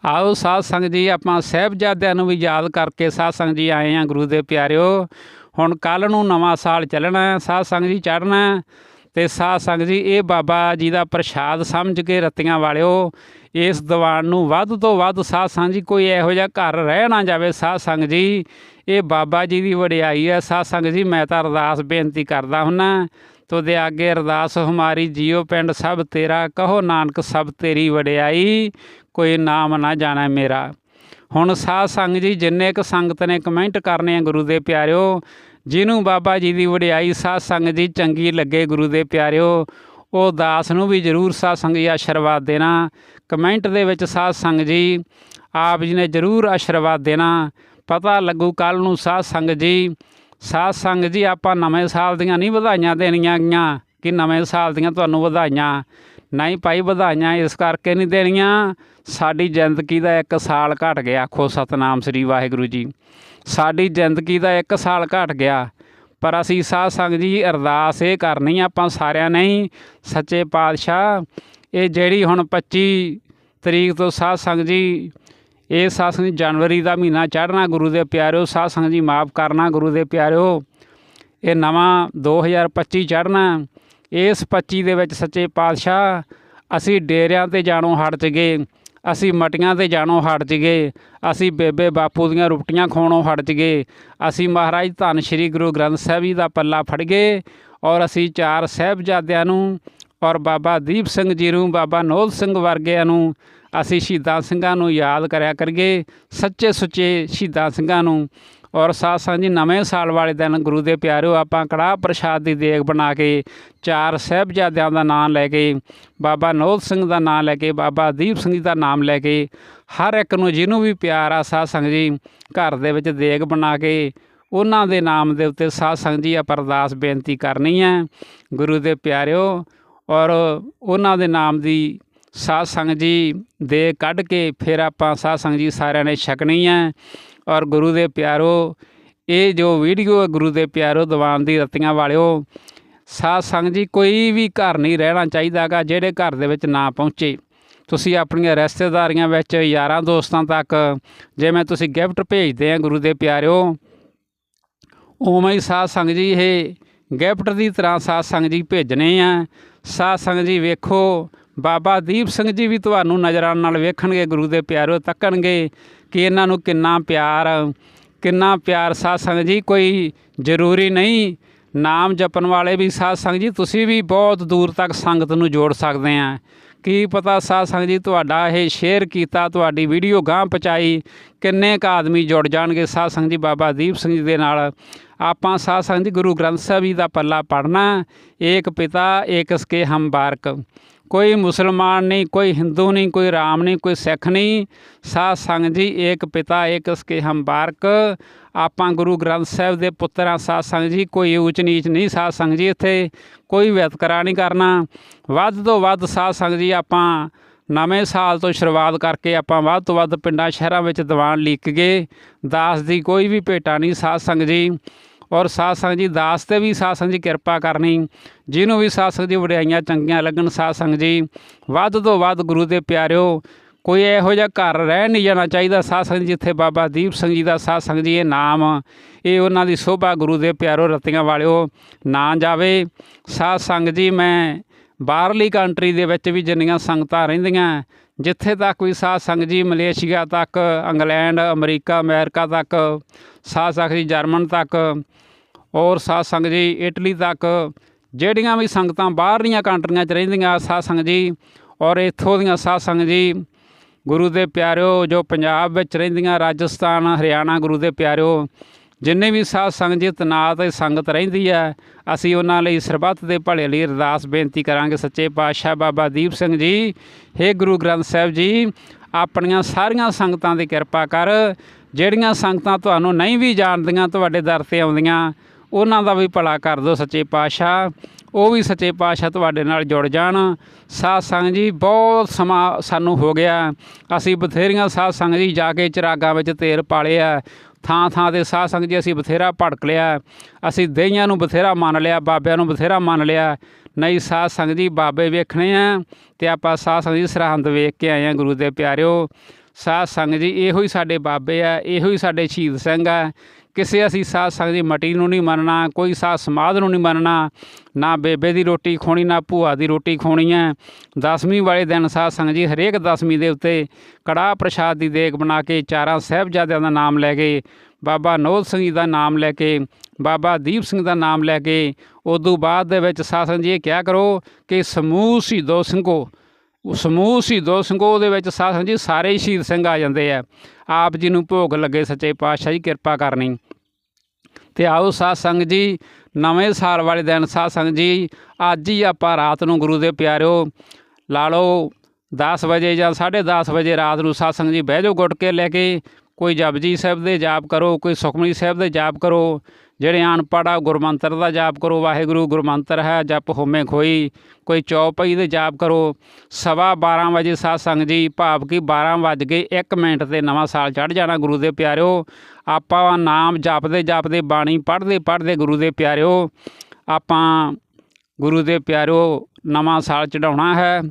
ਆਓ ਸਾਧ ਸੰਗ ਜੀ ਆਪਾਂ ਸਾਹਿਬਜ਼ਾਦਿਆਂ ਨੂੰ ਵੀ ਯਾਦ ਕਰਕੇ ਸਾਧ ਸੰਗ ਜੀ ਆਏ ਆ ਗੁਰੂ ਦੇ ਪਿਆਰਿਓ। ਹੁਣ ਕੱਲ ਨੂੰ ਨਵਾਂ ਸਾਲ ਚੱਲਣਾ ਹੈ, ਸਾਧ ਸੰਗ ਜੀ ਚੜ੍ਹਨਾ। ਤੇ ਸਾਧ ਸੰਗ ਜੀ, ਇਹ ਬਾਬਾ ਜੀ ਦਾ ਪ੍ਰਸ਼ਾਦ ਸਮਝ ਕੇ ਰਤੀਆਂ ਵਾਲਿਓ, ਇਸ ਦੀਵਾਨ ਨੂੰ ਵੱਧ ਤੋਂ ਵੱਧ ਸਾਧ ਸੰਗ ਜੀ, ਕੋਈ ਇਹੋ ਜਿਹਾ ਘਰ ਰਹਿ ਨਾ ਜਾਵੇ ਸਾਧ ਸੰਗ ਜੀ। ਇਹ ਬਾਬਾ ਜੀ ਦੀ ਵਡਿਆਈ ਹੈ। ਸਾਧ ਸੰਗ ਜੀ, ਮੈਂ ਤਾਂ ਅਰਦਾਸ ਬੇਨਤੀ ਕਰਦਾ ਹੁੰਨਾ ਤੁਦੇ ਆਗੇ ਅਰਦਾਸ ਹਮਾਰੀ ਜੀਓ ਪਿੰਡ ਸਭ ਤੇਰਾ, ਕਹੋ ਨਾਨਕ ਸਭ ਤੇਰੀ ਵਡਿਆਈ, ਕੋਈ ਨਾਮ ਨਾ ਜਾਣਾ ਮੇਰਾ। ਹੁਣ ਸਾਧ ਸੰਗ ਜੀ, ਜਿੰਨੇ ਕ ਸੰਗਤ ਨੇ ਕਮੈਂਟ ਕਰਨੇ ਆ ਗੁਰੂ ਦੇ ਪਿਆਰਿਓ ਜਿਹਨੂੰ ਬਾਬਾ ਜੀ ਦੀ ਵਡਿਆਈ ਸਾਧ ਸੰਗ ਜੀ ਚੰਗੀ ਲੱਗੇ ਗੁਰੂ ਦੇ ਪਿਆਰਿਓ, ਉਹ ਦਾਸ ਨੂੰ ਵੀ ਜ਼ਰੂਰ ਸਾਧ ਸੰਗ ਜੀ ਆਸ਼ੀਰਵਾਦ ਦੇਣਾ। ਕਮੈਂਟ ਦੇ ਵਿੱਚ ਸਾਧ ਸੰਗ ਜੀ, ਆਪ ਜੀ ਨੇ ਜ਼ਰੂਰ ਆਸ਼ੀਰਵਾਦ ਦੇਣਾ। ਪਤਾ ਲੱਗੂ ਕੱਲ ਨੂੰ ਸਾਧ ਸੰਗ ਜੀ, ਸਾਧ ਸੰਗ ਜੀ ਆਪਾਂ ਨਵੇਂ ਸਾਲ ਦੀਆਂ ਨਹੀਂ ਵਧਾਈਆਂ ਦੇਣੀਆਂ ਗੀਆਂ, ਕਿ ਨਵੇਂ ਸਾਲ ਦੀਆਂ ਤੁਹਾਨੂੰ ਵਧਾਈਆਂ। ਨਹੀਂ ਭਾਈ, ਵਧਾਈਆਂ ਇਸ ਕਰਕੇ ਨਹੀਂ ਦੇਣੀਆਂ। ਸਾਡੀ ਜ਼ਿੰਦਗੀ ਦਾ ਇੱਕ ਸਾਲ ਘਟ ਗਿਆ, ਆਖੋ ਸਤਨਾਮ ਸ੍ਰੀ ਵਾਹਿਗੁਰੂ ਜੀ। ਸਾਡੀ ਜ਼ਿੰਦਗੀ ਦਾ ਇੱਕ ਸਾਲ ਘਟ ਗਿਆ, ਪਰ ਅਸੀਂ ਸਾਧ ਸੰਗ ਜੀ ਅਰਦਾਸ ਇਹ ਕਰਨੀ ਆਪਾਂ ਸਾਰਿਆਂ ਨੇ ਸੱਚੇ ਪਾਤਸ਼ਾਹ। ਇਹ ਜਿਹੜੀ ਹੁਣ 25 ਤਰੀਕ ਤੋਂ ਸਾਧ ਸੰਗ ਜੀ, ਇਹ ਸਾਧ ਸੰਗ ਜੀ ਜਨਵਰੀ ਦਾ ਮਹੀਨਾ ਚੜ੍ਹਨਾ ਗੁਰੂ ਦੇ ਪਿਆਰਿਓ, ਸਾਧ ਸੰਗ ਜੀ ਮਾਫ ਕਰਨਾ ਗੁਰੂ ਦੇ ਪਿਆਰਿਓ। ਇਹ ਨਵਾਂ 2025 ਚੜ੍ਹਨਾ। ਇਸ 25 ਦੇ ਵਿੱਚ ਸੱਚੇ ਪਾਤਸ਼ਾਹ, ਅਸੀਂ ਡੇਰਿਆਂ ਤੇ ਜਾਣੋਂ ਹਟ ਗਏ ਅਸੀਂ ਮਟੀਆਂ ਤੇ ਜਾਣੋਂ ਹਟ ਗਏ ਅਸੀਂ ਬੇਬੇ ਬਾਪੂ ਦੀਆਂ ਰੁਪਟੀਆਂ ਖਾਣੋਂ ਹਟ ਚਗੇ ਅਸੀਂ ਮਹਾਰਾਜ ਧੰਨ ਸ਼੍ਰੀ ਗੁਰੂ ਗ੍ਰੰਥ ਸਾਹਿਬ ਜੀ ਦਾ ਪੱਲਾ ਫੜ ਗਏ ਔਰ ਅਸੀਂ ਚਾਰ ਸਾਹਿਬਜ਼ਾਦਿਆਂ ਨੂੰ ਔਰ ਬਾਬਾ ਦੀਪ ਸਿੰਘ ਜੀ ਨੂੰ, ਬਾਬਾ ਨੋਲ ਸਿੰਘ ਵਰਗਿਆਂ ਨੂੰ ਅਸੀਂ ਸ਼ਹੀਦਾਂ ਸਿੰਘਾਂ ਨੂੰ ਯਾਦ ਕਰਿਆ ਕਰੀਏ, ਸੱਚੇ ਸੁੱਚੇ ਸ਼ਹੀਦਾਂ ਸਿੰਘਾਂ ਨੂੰ। ਔਰ ਸਾਧ ਸੰਗਤ ਜੀ, ਨਵੇਂ ਸਾਲ ਵਾਲੇ ਦਿਨ ਗੁਰੂ ਦੇ ਪਿਆਰਿਓ, ਆਪਾਂ ਕੜਾਹ ਪ੍ਰਸ਼ਾਦ ਦੀ ਦੇਗ ਬਣਾ ਕੇ ਚਾਰ ਸਾਹਿਬਜ਼ਾਦਿਆਂ ਦਾ ਨਾਮ ਲੈ ਕੇ, ਬਾਬਾ ਨੋਲ ਸਿੰਘ ਦਾ ਨਾਮ ਲੈ ਕੇ, ਬਾਬਾ ਦੀਪ ਸਿੰਘ ਜੀ ਦਾ ਨਾਮ ਲੈ ਕੇ, ਹਰ ਇੱਕ ਨੂੰ ਜਿਹਨੂੰ ਵੀ ਪਿਆਰ ਆ ਸਾਧ ਸੰਗਤ ਜੀ, ਘਰ ਦੇ ਵਿੱਚ ਦੇਗ ਬਣਾ ਕੇ, ਉਹਨਾਂ ਦੇ ਨਾਮ ਦੇ ਉੱਤੇ ਸਾਧ ਸੰਗਤ ਜੀ ਆਪਾਂ ਅਰਦਾਸ ਬੇਨਤੀ ਕਰਨੀ ਹੈ ਗੁਰੂ ਦੇ ਪਿਆਰਿਓ, ਔਰ ਉਹਨਾਂ ਦੇ ਨਾਮ ਦੀ ਸਾਧ ਸੰਗਤ ਜੀ ਦੇ ਕੱਢ ਕੇ ਫਿਰ ਆਪਾਂ ਸਾਧ ਸੰਗਤ ਜੀ ਸਾਰਿਆਂ ਨੇ ਛਕਣੀ ਹੈ ਔਰ ਗੁਰੂ ਦੇ ਪਿਆਰੋ, ਇਹ ਜੋ ਵੀਡੀਓ ਹੈ ਗੁਰੂ ਦੇ ਪਿਆਰੋ, ਦੀਵਾਨ ਦੀ ਰਤੀਆਂ ਵਾਲਿਓ, ਸਾਧ ਸੰਗਤ ਜੀ, ਕੋਈ ਵੀ ਘਰ ਨਹੀਂ ਰਹਿਣਾ ਚਾਹੀਦਾਗਾ ਜਿਹੜੇ ਘਰ ਦੇ ਵਿੱਚ ਨਾ ਪਹੁੰਚੇ। ਤੁਸੀਂ ਆਪਣੀਆਂ ਰਿਸ਼ਤੇਦਾਰੀਆਂ ਵਿੱਚ ਯਾਰਾਂ ਦੋਸਤਾਂ ਤੱਕ ਜਿਵੇਂ ਤੁਸੀਂ ਗਿਫਟ ਭੇਜਦੇ ਆ ਗੁਰੂ ਦੇ ਪਿਆਰਿਓ ਉਵੇਂ ਹੀ ਸਾਧ ਸੰਗਤ ਜੀ, ਇਹ ਗਿਫਟ ਦੀ ਤਰ੍ਹਾਂ ਸਾਧ ਸੰਗਤ ਜੀ ਭੇਜਣੇ ਆ। ਸਾਧ ਸੰਗਤ ਜੀ ਵੇਖੋ ਬਾਬਾ ਦੀਪ ਸਿੰਘ ਜੀ ਵੀ ਤੁਹਾਨੂੰ ਨਜ਼ਰਾਂ ਨਾਲ ਵੇਖਣਗੇ, ਗੁਰੂ ਦੇ ਪਿਆਰਿਓ ਤੱਕਣਗੇ ਕਿ ਇਹਨਾਂ ਨੂੰ ਕਿੰਨਾ ਪਿਆਰ ਕਿੰਨਾ ਪਿਆਰ ਸਾਧ ਸੰਗਤ ਜੀ, ਕੋਈ ਜ਼ਰੂਰੀ ਨਹੀਂ। ਨਾਮ ਜਪਣ ਵਾਲੇ ਵੀ ਸਾਧ ਸੰਗਤ ਜੀ, ਤੁਸੀਂ ਵੀ ਬਹੁਤ ਦੂਰ ਤੱਕ ਸੰਗਤ ਨੂੰ ਜੋੜ ਸਕਦੇ ਆ। ਕੀ ਪਤਾ ਸਾਧ ਸੰਗਤ ਜੀ, ਤੁਹਾਡਾ ਇਹ ਸ਼ੇਅਰ ਕੀਤਾ, ਤੁਹਾਡੀ ਵੀਡੀਓ ਗਾਂ ਪਹੁੰਚਾਈ, ਕਿੰਨੇ ਕ ਆਦਮੀ ਜੁੜ ਜਾਣਗੇ ਸਾਧ ਸੰਗਤ ਜੀ, ਬਾਬਾ ਦੀਪ ਸਿੰਘ ਜੀ ਦੇ ਨਾਲ। ਆਪਾਂ ਸਾਧ ਸੰਗਤ ਜੀ, ਗੁਰੂ ਗ੍ਰੰਥ ਸਾਹਿਬ ਜੀ ਦਾ ਪੱਲਾ ਪੜਨਾ ਏਕ ਪਿਤਾ, ਏਕ ਸਕੇ ਹਮ ਬਾਰਕ। ਕੋਈ ਮੁਸਲਮਾਨ ਨਹੀਂ, ਕੋਈ ਹਿੰਦੂ ਨਹੀਂ, ਕੋਈ ਰਾਮ ਨਹੀਂ, ਕੋਈ ਸਿੱਖ ਨਹੀਂ। ਸਾਧ ਸੰਗਤ ਜੀ, ਏਕ ਪਿਤਾ, ਏਕ ਸਕੇ ਹਮ ਬਾਰਕ। ਆਪਾਂ ਗੁਰੂ ਗ੍ਰੰਥ ਸਾਹਿਬ ਦੇ ਪੁੱਤਰਾਂ ਸਾਧ ਸੰਗਤ ਜੀ, ਕੋਈ ਊਚ ਨੀਚ ਨਹੀਂ ਸਾਧ ਸੰਗਤ ਜੀ ਇੱਥੇ। ਕੋਈ ਵਿਤਕਰਾ ਨਹੀਂ ਕਰਨਾ। ਵੱਧ ਤੋਂ ਵੱਧ ਸਾਧ ਸੰਗਤ ਜੀ, ਆਪਾਂ ਨਵੇਂ ਸਾਲ ਤੋਂ ਸ਼ੁਰੂਆਤ ਕਰਕੇ ਆਪਾਂ ਵੱਧ ਤੋਂ ਵੱਧ ਪਿੰਡਾਂ, ਸ਼ਹਿਰਾਂ ਵਿੱਚ ਦੀਵਾਨ ਲੀਕ ਗਏ। ਦਾਸ ਦੀ ਕੋਈ ਵੀ ਭੇਟਾ ਨਹੀਂ ਸਾਧ ਸੰਗਤ ਜੀ। ਔਰ ਸਾਧ ਸੰਗਤ ਜੀ, ਦਾਸ ਤੇ ਵੀ ਸਾਧ ਸੰਗਤ ਜੀ ਕਿਰਪਾ ਕਰਨੀ। ਜਿਹਨੂੰ ਵੀ ਸਾਧ ਸੰਗਤ ਜੀ ਵਡਿਆਈਆਂ ਚੰਗੀਆਂ ਲੱਗਣ, ਸਾਧ ਸੰਗਤ ਜੀ, ਵੱਧ ਤੋਂ ਵੱਧ ਗੁਰੂ ਦੇ ਪਿਆਰਿਓ, ਕੋਈ ਇਹੋ ਜਿਹਾ ਘਰ ਰਹਿ ਨਹੀਂ ਜਾਣਾ ਚਾਹੀਦਾ ਸਾਧ ਸੰਗਤ ਜਿੱਥੇ ਬਾਬਾ ਦੀਪ ਸਿੰਘ ਜੀ ਦਾ ਸਾਧ ਸੰਗਤ ਜੀ ਇਹ ਨਾਮ ਇਹ ਉਹਨਾਂ ਦੀ ਸੋਭਾ ਗੁਰੂ ਦੇ ਪਿਆਰੋ ਰਤੀਆਂ ਵਾਲਿਓ, ਨਾ ਜਾਵੇ। ਸਾਧ ਸੰਗਤ ਜੀ, ਮੈਂ ਬਾਹਰਲੀ ਕੰਟਰੀ ਦੇ ਵਿੱਚ ਵੀ ਜਿੰਨੀਆਂ ਸੰਗਤਾਂ ਰਹਿੰਦੀਆਂ ਜਿੱਥੇ ਤੱਕ ਵੀ ਸਾਧ ਸੰਗਤ ਜੀ, ਮਲੇਸ਼ੀਆ ਤੱਕ, ਇੰਗਲੈਂਡ, ਅਮਰੀਕਾ ਅਮਰੀਕਾ ਤੱਕ, ਸਾਧ ਸੰਗਤ ਜੀ, ਜਰਮਨ ਤੱਕ ਔਰ ਸਾਧ ਸੰਗਤ ਜੀ, ਇਟਲੀ ਤੱਕ, ਜਿਹੜੀਆਂ ਵੀ ਸੰਗਤਾਂ ਬਾਹਰਲੀਆਂ ਕੰਟਰੀਆਂ 'ਚ ਰਹਿੰਦੀਆਂ ਸਾਧ ਸੰਗਤ ਜੀ ਔਰ ਇੱਥੋਂ ਦੀਆਂ ਸਾਧ ਸੰਗਤ ਜੀ, ਗੁਰੂ ਦੇ ਪਿਆਰਿਓ ਜੋ ਪੰਜਾਬ ਵਿੱਚ ਰਹਿੰਦੀਆਂ, ਰਾਜਸਥਾਨ, ਹਰਿਆਣਾ, ਗੁਰੂ ਦੇ ਪਿਆਰਿਓ ਜਿੰਨੇ ਵੀ ਸਾਧ ਸੰਗਤ ਜੀ, ਤਨਾਤ ਤੇ ਸੰਗਤ ਰਹਿੰਦੀ ਹੈ ਅਸੀਂ ਉਹਨਾਂ ਲਈ ਸਰਬੱਤ ਦੇ ਭਲੇ ਲਈ ਅਰਦਾਸ ਬੇਨਤੀ ਕਰਾਂਗੇ। ਸੱਚੇ ਪਾਤਸ਼ਾਹ ਬਾਬਾ ਦੀਪ ਸਿੰਘ ਜੀ, ਹੇ ਗੁਰੂ ਗ੍ਰੰਥ ਸਾਹਿਬ ਜੀ, ਆਪਣੀਆਂ ਸਾਰੀਆਂ ਸੰਗਤਾਂ ਦੀ ਕਿਰਪਾ ਕਰ, ਜਿਹੜੀਆਂ ਸੰਗਤਾਂ ਤੁਹਾਨੂੰ ਨਹੀਂ ਵੀ ਜਾਣਦੀਆਂ, ਤੁਹਾਡੇ ਦਰ ਤੇ ਆਉਂਦੀਆਂ, ਉਹਨਾਂ ਦਾ ਵੀ ਭਲਾ ਕਰ ਦਿਓ ਸੱਚੇ ਪਾਤਸ਼ਾਹ। ਉਹ ਵੀ ਸੱਚੇ ਪਾਤਸ਼ਾਹ ਤੁਹਾਡੇ ਨਾਲ ਜੁੜ ਜਾਣ। ਸਾਧ ਸੰਗਤ ਜੀ, ਬਹੁਤ ਸਮਾਂ ਸਾਨੂੰ ਹੋ ਗਿਆ। ਅਸੀਂ ਬਥੇਰੀਆਂ ਸਾਧ ਸੰਗਤ ਜੀ ਜਾ ਕੇ ਚਰਾਗਾਂ ਵਿੱਚ ਤੇਲ ਪਾਲੇ ਆ। ਥਾਂ ਥਾਂ ਤੇ ਸਾਧ ਸੰਗਤ ਜੀ, ਅਸੀਂ ਬਥੇਰਾ ਭੜਕ ਲਿਆ। ਅਸੀਂ ਦਈਆਂ ਨੂੰ ਬਥੇਰਾ ਮੰਨ ਲਿਆ, ਬਾਬਿਆਂ ਨੂੰ ਬਥੇਰਾ ਮੰਨ ਲਿਆ। ਨਹੀਂ ਸਾਧ ਸੰਗਤ ਜੀ, ਬਾਬੇ ਵੇਖਣੇ ਆ ਤੇ ਆਪਾਂ ਸਾਧ ਸੰਗਤ ਜੀ ਸਰਹੰਦ ਵੇਖ ਕੇ ਆਏ ਆ ਗੁਰੂ ਦੇ ਪਿਆਰਿਓ। ਸਾਧ ਸੰਗਤ ਜੀ, ਇਹੋ ਹੀ ਸਾਡੇ ਬਾਬੇ ਆ, ਇਹੋ ਹੀ ਸਾਡੇ ਸ਼ਹੀਦ ਸਿੰਘ ਆ। ਕਿਸੇ ਅਸੀਂ ਸਾਧ ਸੰਗਤ ਦੀ ਮਟੀ ਨੂੰ ਨਹੀਂ ਮੰਨਣਾ, ਕੋਈ ਸਾਧ ਸਮਾਧ ਨੂੰ ਨਹੀਂ ਮੰਨਣਾ, ਨਾ ਬੇਬੇ ਦੀ ਰੋਟੀ ਖੋਣੀ, ਨਾ ਭੂਆ ਦੀ ਰੋਟੀ ਖੋਣੀ ਹੈ। ਦਸਵੀਂ ਵਾਲੇ ਦਿਨ ਸਾਧ ਸੰਗਤ ਜੀ ਹਰੇਕ ਦਸਵੀਂ ਦੇ ਉੱਤੇ ਕੜਾਹ ਪ੍ਰਸ਼ਾਦ ਦੀ ਦੇਗ ਬਣਾ ਕੇ ਚਾਰਾਂ ਸਾਹਿਬਜ਼ਾਦਿਆਂ ਦਾ ਨਾਮ ਲੈ ਕੇ, ਬਾਬਾ ਨੋਦ ਸਿੰਘ ਜੀ ਦਾ ਨਾਮ ਲੈ ਕੇ, ਬਾਬਾ ਦੀਪ ਸਿੰਘ ਦਾ ਨਾਮ ਲੈ ਕੇ, ਉਦੋਂ ਬਾਅਦ ਦੇ ਵਿੱਚ ਸਾਧ ਸੰਗਤ ਜੀ ਇਹ ਕਿਹਾ ਕਰੋ ਕਿ ਸਮੂਹ ਸ਼ਹੀਦੋ ਸਿੰਘੋ ਸਮੂਹ ਸ਼ਹੀਦੋ ਸਿੰਘੋ ਦੇ ਵਿੱਚ ਸਾਧ ਸੰਗਤ ਜੀ ਸਾਰੇ ਹੀ ਸ਼ਹੀਦ ਸਿੰਘ ਆ ਜਾਂਦੇ ਆ। ਆਪ ਜੀ ਨੂੰ ਭੋਗ ਲੱਗੇ ਸੱਚੇ ਪਾਤਸ਼ਾਹ ਜੀ, ਕਿਰਪਾ ਕਰਨੀ। ਤੇ ਆਓ ਸਾਧ ਸੰਗਤ ਜੀ, ਨਵੇਂ ਸਾਲ ਵਾਲੇ ਦਿਨ ਸਾਧ ਸੰਗਤ ਜੀ, ਅੱਜ ਹੀ ਆਪਾਂ ਰਾਤ ਨੂੰ ਗੁਰੂ ਦੇ ਪਿਆਰਿਓ, ਲਾ ਲਓ 10 ਵਜੇ ਜਾਂ 10:30 ਵਜੇ ਰਾਤ ਨੂੰ ਸਾਧ ਸੰਗਤ ਜੀ ਬਹਿ ਜਾਓ, ਗੁੱਟ ਕੇ ਲੈ ਕੇ, ਕੋਈ ਜਪਜੀ ਸਾਹਿਬ ਦੇ ਜਾਪ ਕਰੋ, ਕੋਈ ਸੁਖਮਨੀ ਸਾਹਿਬ ਦੇ ਜਾਪ ਕਰੋ। ਜਿਹੜੇ ਅਨਪੜ੍ਹ ਆ ਗੁਰਮੰਤਰ ਦਾ ਜਾਪ ਕਰੋ, ਵਾਹਿਗੁਰੂ ਗੁਰਮੰਤਰ ਹੈ, ਜਪ ਹੋਮੇ ਖੋਈ, ਕੋਈ ਚੌਪਈ ਦੇ ਜਾਪ ਕਰੋ। ਸਵਾ 12 ਵਜੇ ਸਾਧ ਸੰਗਤ ਜੀ, ਭਾਵ ਕਿ 12 ਵੱਜ ਕੇ 1 ਮਿੰਟ ਤੇ ਨਵਾਂ ਸਾਲ ਚੜ੍ਹ ਜਾਣਾ ਗੁਰੂ ਦੇ ਪਿਆਰਿਓ। ਆਪਾਂ ਨਾਮ ਜਪਦੇ ਜਪਦੇ ਬਾਣੀ ਪੜ੍ਹਦੇ ਪੜ੍ਹਦੇ ਗੁਰੂ ਦੇ ਪਿਆਰਿਓ। ਆਪਾਂ ਗੁਰੂ ਦੇ ਪਿਆਰਿਓ, ਨਵਾਂ ਸਾਲ ਚੜਾਉਣਾ ਹੈ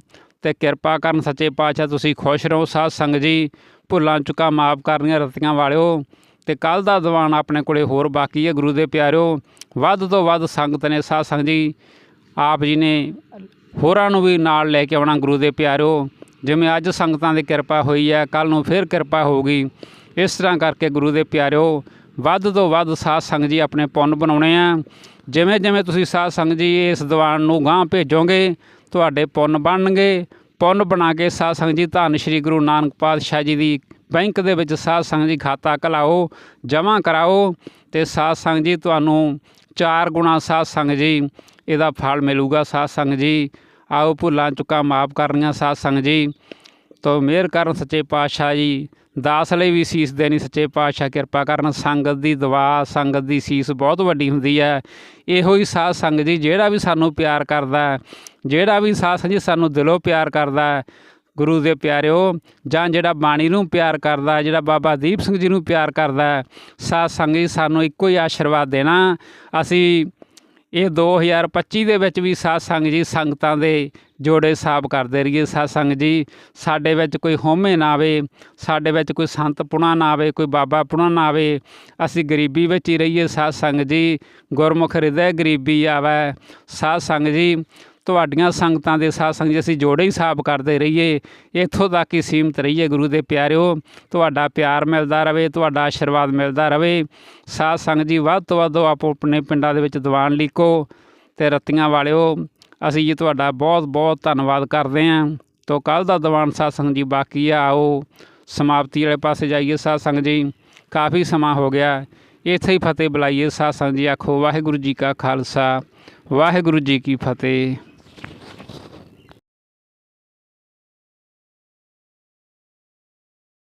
ਤੇ ਕਿਰਪਾ ਕਰਨ ਸੱਚੇ ਪਾਤਸ਼ਾਹ ਤੁਸੀਂ ਖੁਸ਼ ਰਹੋ। ਸਾਧ ਸੰਗਤ ਜੀ, ਭੁੱਲਾਂ ਚੁੱਕਾ ਮਾਫ ਕਰਨੀਆਂ ਰਤੀਆਂ ਵਾਲਿਓ। ਤੇ ਕੱਲ ਦਾ ਦੀਵਾਨ ਆਪਣੇ ਕੋਲੇ ਹੋਰ ਬਾਕੀ ਹੈ। ਗੁਰੂ ਦੇ ਪਿਆਰਿਓ ਵੱਧ ਤੋਂ ਵੱਧ ਸੰਗਤ ਨੇ ਸਾਧ ਸੰਗਤ ਜੀ, ਆਪ ਜੀ ਨੇ ਹੋਰਾਂ ਨੂੰ ਵੀ ਨਾਲ ਲੈ ਕੇ ਆਉਣਾ ਗੁਰੂ ਦੇ ਪਿਆਰਿਓ ਜਿਵੇਂ ਅੱਜ ਸੰਗਤਾਂ ਦੀ ਕਿਰਪਾ ਹੋਈ ਹੈ ਕੱਲ ਨੂੰ ਫਿਰ ਕਿਰਪਾ ਹੋਊਗੀ। ਇਸ ਤਰ੍ਹਾਂ ਕਰਕੇ ਗੁਰੂ ਦੇ ਪਿਆਰਿਓ ਵੱਧ ਤੋਂ ਵੱਧ ਸਾਧ ਸੰਗਤ ਜੀ ਆਪਣੇ ਪੁੰਨ ਬਣਾਉਣੇ ਆ। ਜਿਵੇਂ ਜਿਵੇਂ ਤੁਸੀਂ ਸਾਧ ਸੰਗਤ ਜੀ ਇਸ ਦੀਵਾਨ ਨੂੰ ਗਾਂ ਭੇਜੋਗੇ, ਤੁਹਾਡੇ ਪੁੰਨ ਬਣਨਗੇ। ਪੁੰਨ ਬਣਾ ਕੇ ਸਾਧ ਸੰਗਤ ਜੀ ਧੰਨ ਸ਼੍ਰੀ ਗੁਰੂ ਨਾਨਕ ਪਾਤਸ਼ਾਹ ਜੀ ਦੀ ਬੈਂਕ ਦੇ ਵਿੱਚ ਸਾਧ ਸੰਗਤ ਜੀ ਖਾਤਾ ਖਲਾਓ ਜਮ੍ਹਾਂ ਕਰਾਓ ਤੇ ਸਾਧ ਸੰਗਤ ਜੀ ਤੁਹਾਨੂੰ ਚਾਰ ਗੁਣਾ ਸਾਧ ਸੰਗਤ ਜੀ ਇਹਦਾ ਫਲ ਮਿਲੂਗਾ। ਸਾਧ ਸੰਗਤ ਜੀ, ਆਓ ਭੁੱਲਾਂ ਚੁੱਕਾ ਮਾਫ ਕਰਨੀਆਂ ਸਾਧ ਸੰਗਤ ਜੀ। ਤੋ ਮਿਹਰ ਕਰਨ ਸੱਚੇ ਪਾਤਸ਼ਾਹ ਜੀ, ਦਾਸ ਲਈ ਵੀ ਸੀਸ ਦੇਣੀ ਸੱਚੇ ਪਾਤਸ਼ਾਹ, ਕਿਰਪਾ ਕਰਨ ਸੰਗਤ ਦੀ ਦਵਾ, ਸੰਗਤ ਦੀ ਸੀਸ ਬਹੁਤ ਵੱਡੀ ਹੁੰਦੀ ਹੈ। ਇਹੋ ਹੀ ਸਾਧ ਸੰਗਤ ਜੀ ਜਿਹੜਾ ਵੀ ਸਾਨੂੰ ਪਿਆਰ ਕਰਦਾ ਜਿਹੜਾ ਵੀ ਸਾਧ ਸੰਗਤ ਜੀ ਸਾਨੂੰ ਦਿਲੋਂ ਪਿਆਰ ਕਰਦਾ ਗੁਰੂ ਦੇ ਪਿਆਰਿਓ ਜਾਂ ਜਿਹੜਾ ਬਾਣੀ ਨੂੰ ਪਿਆਰ ਕਰਦਾ ਜਿਹੜਾ ਬਾਬਾ ਦੀਪ ਸਿੰਘ ਜੀ ਨੂੰ ਪਿਆਰ ਕਰਦਾ ਹੈ, ਸਾਧ ਸੰਗਤ ਜੀ ਸਾਨੂੰ ਇੱਕੋ ਹੀ ਆਸ਼ੀਰਵਾਦ ਦੇਣਾ। ਅਸੀਂ ਇਹ 2025 ਦੇ ਵਿੱਚ ਵੀ ਸਾਧ ਸੰਗਤ ਜੀ ਸੰਗਤਾਂ ਦੇ ਜੋੜੇ ਸਾਬ ਕਰਦੇ ਰਹੀਏ। ਸਾਧ ਸੰਗਤ ਜੀ ਸਾਡੇ ਵਿੱਚ ਕੋਈ ਹੋਮੇ ਨਾ ਆਵੇ ਸਾਡੇ ਵਿੱਚ ਕੋਈ ਸੰਤ ਪੁਣਾ ਨਾ ਆਵੇ ਕੋਈ ਬਾਬਾ ਪੁਣਾ ਨਾ ਆਵੇ। ਅਸੀਂ ਗਰੀਬੀ ਵਿੱਚ ਹੀ ਰਹੀਏ। ਸਾਧ ਸੰਗਤ ਜੀ ਗੁਰਮੁਖ ਹਿਰਦੈ ਗਰੀਬੀ ਆਵੇ। ਸਾਧ ਸੰਗਤ ਜੀ ਤੁਹਾਡੀਆਂ ਸੰਗਤਾਂ ਦੇ ਸਾਧ ਸੰਗਤ ਜੀ, ਅਸੀਂ ਜੋੜੇ ਹੀ ਸਾਬ ਕਰਦੇ ਰਹੀਏ, ਇੱਥੋਂ ਤੱਕ ਹੀ ਸੀਮਤ ਰਹੀਏ ਗੁਰੂ ਦੇ ਪਿਆਰਿਓ। ਤੁਹਾਡਾ ਪਿਆਰ ਮਿਲਦਾ ਰਵੇ, ਤੁਹਾਡਾ ਆਸ਼ੀਰਵਾਦ ਮਿਲਦਾ ਰਵੇ। ਸਾਧ ਸੰਗਤ ਜੀ, ਵੱਧ ਤੋਂ ਵੱਧ ਆਪੋ ਆਪਣੇ ਪਿੰਡਾਂ ਦੇ ਵਿੱਚ ਦੀਵਾਨ ਲਿਖੋ ਤੇ ਰਤੀਆਂ ਵਾਲਿਓ, ਅਸੀਂ ਜੀ ਤੁਹਾਡਾ ਬਹੁਤ ਬਹੁਤ ਧੰਨਵਾਦ ਕਰਦੇ ਹਾਂ ਤੋ ਕੱਲ ਦਾ ਦੀਵਾਨ ਸਾਧ ਸੰਗਤ ਜੀ ਬਾਕੀ ਆ, ਆਓ ਸਮਾਪਤੀ ਵਾਲੇ ਪਾਸੇ ਜਾਈਏ ਸਾਧ ਸੰਗਤ ਜੀ। ਕਾਫੀ ਸਮਾਂ ਹੋ ਗਿਆ, ਇੱਥੇ ਹੀ ਫਤਿਹ ਬੁਲਾਈਏ ਸਾਧ ਸੰਗਤ ਜੀ, ਆਖੋ ਵਾਹਿਗੁਰੂ ਜੀ ਕਾ ਖਾਲਸਾ, ਵਾਹਿਗੁਰੂ ਜੀ ਕੀ ਫਤਿਹ।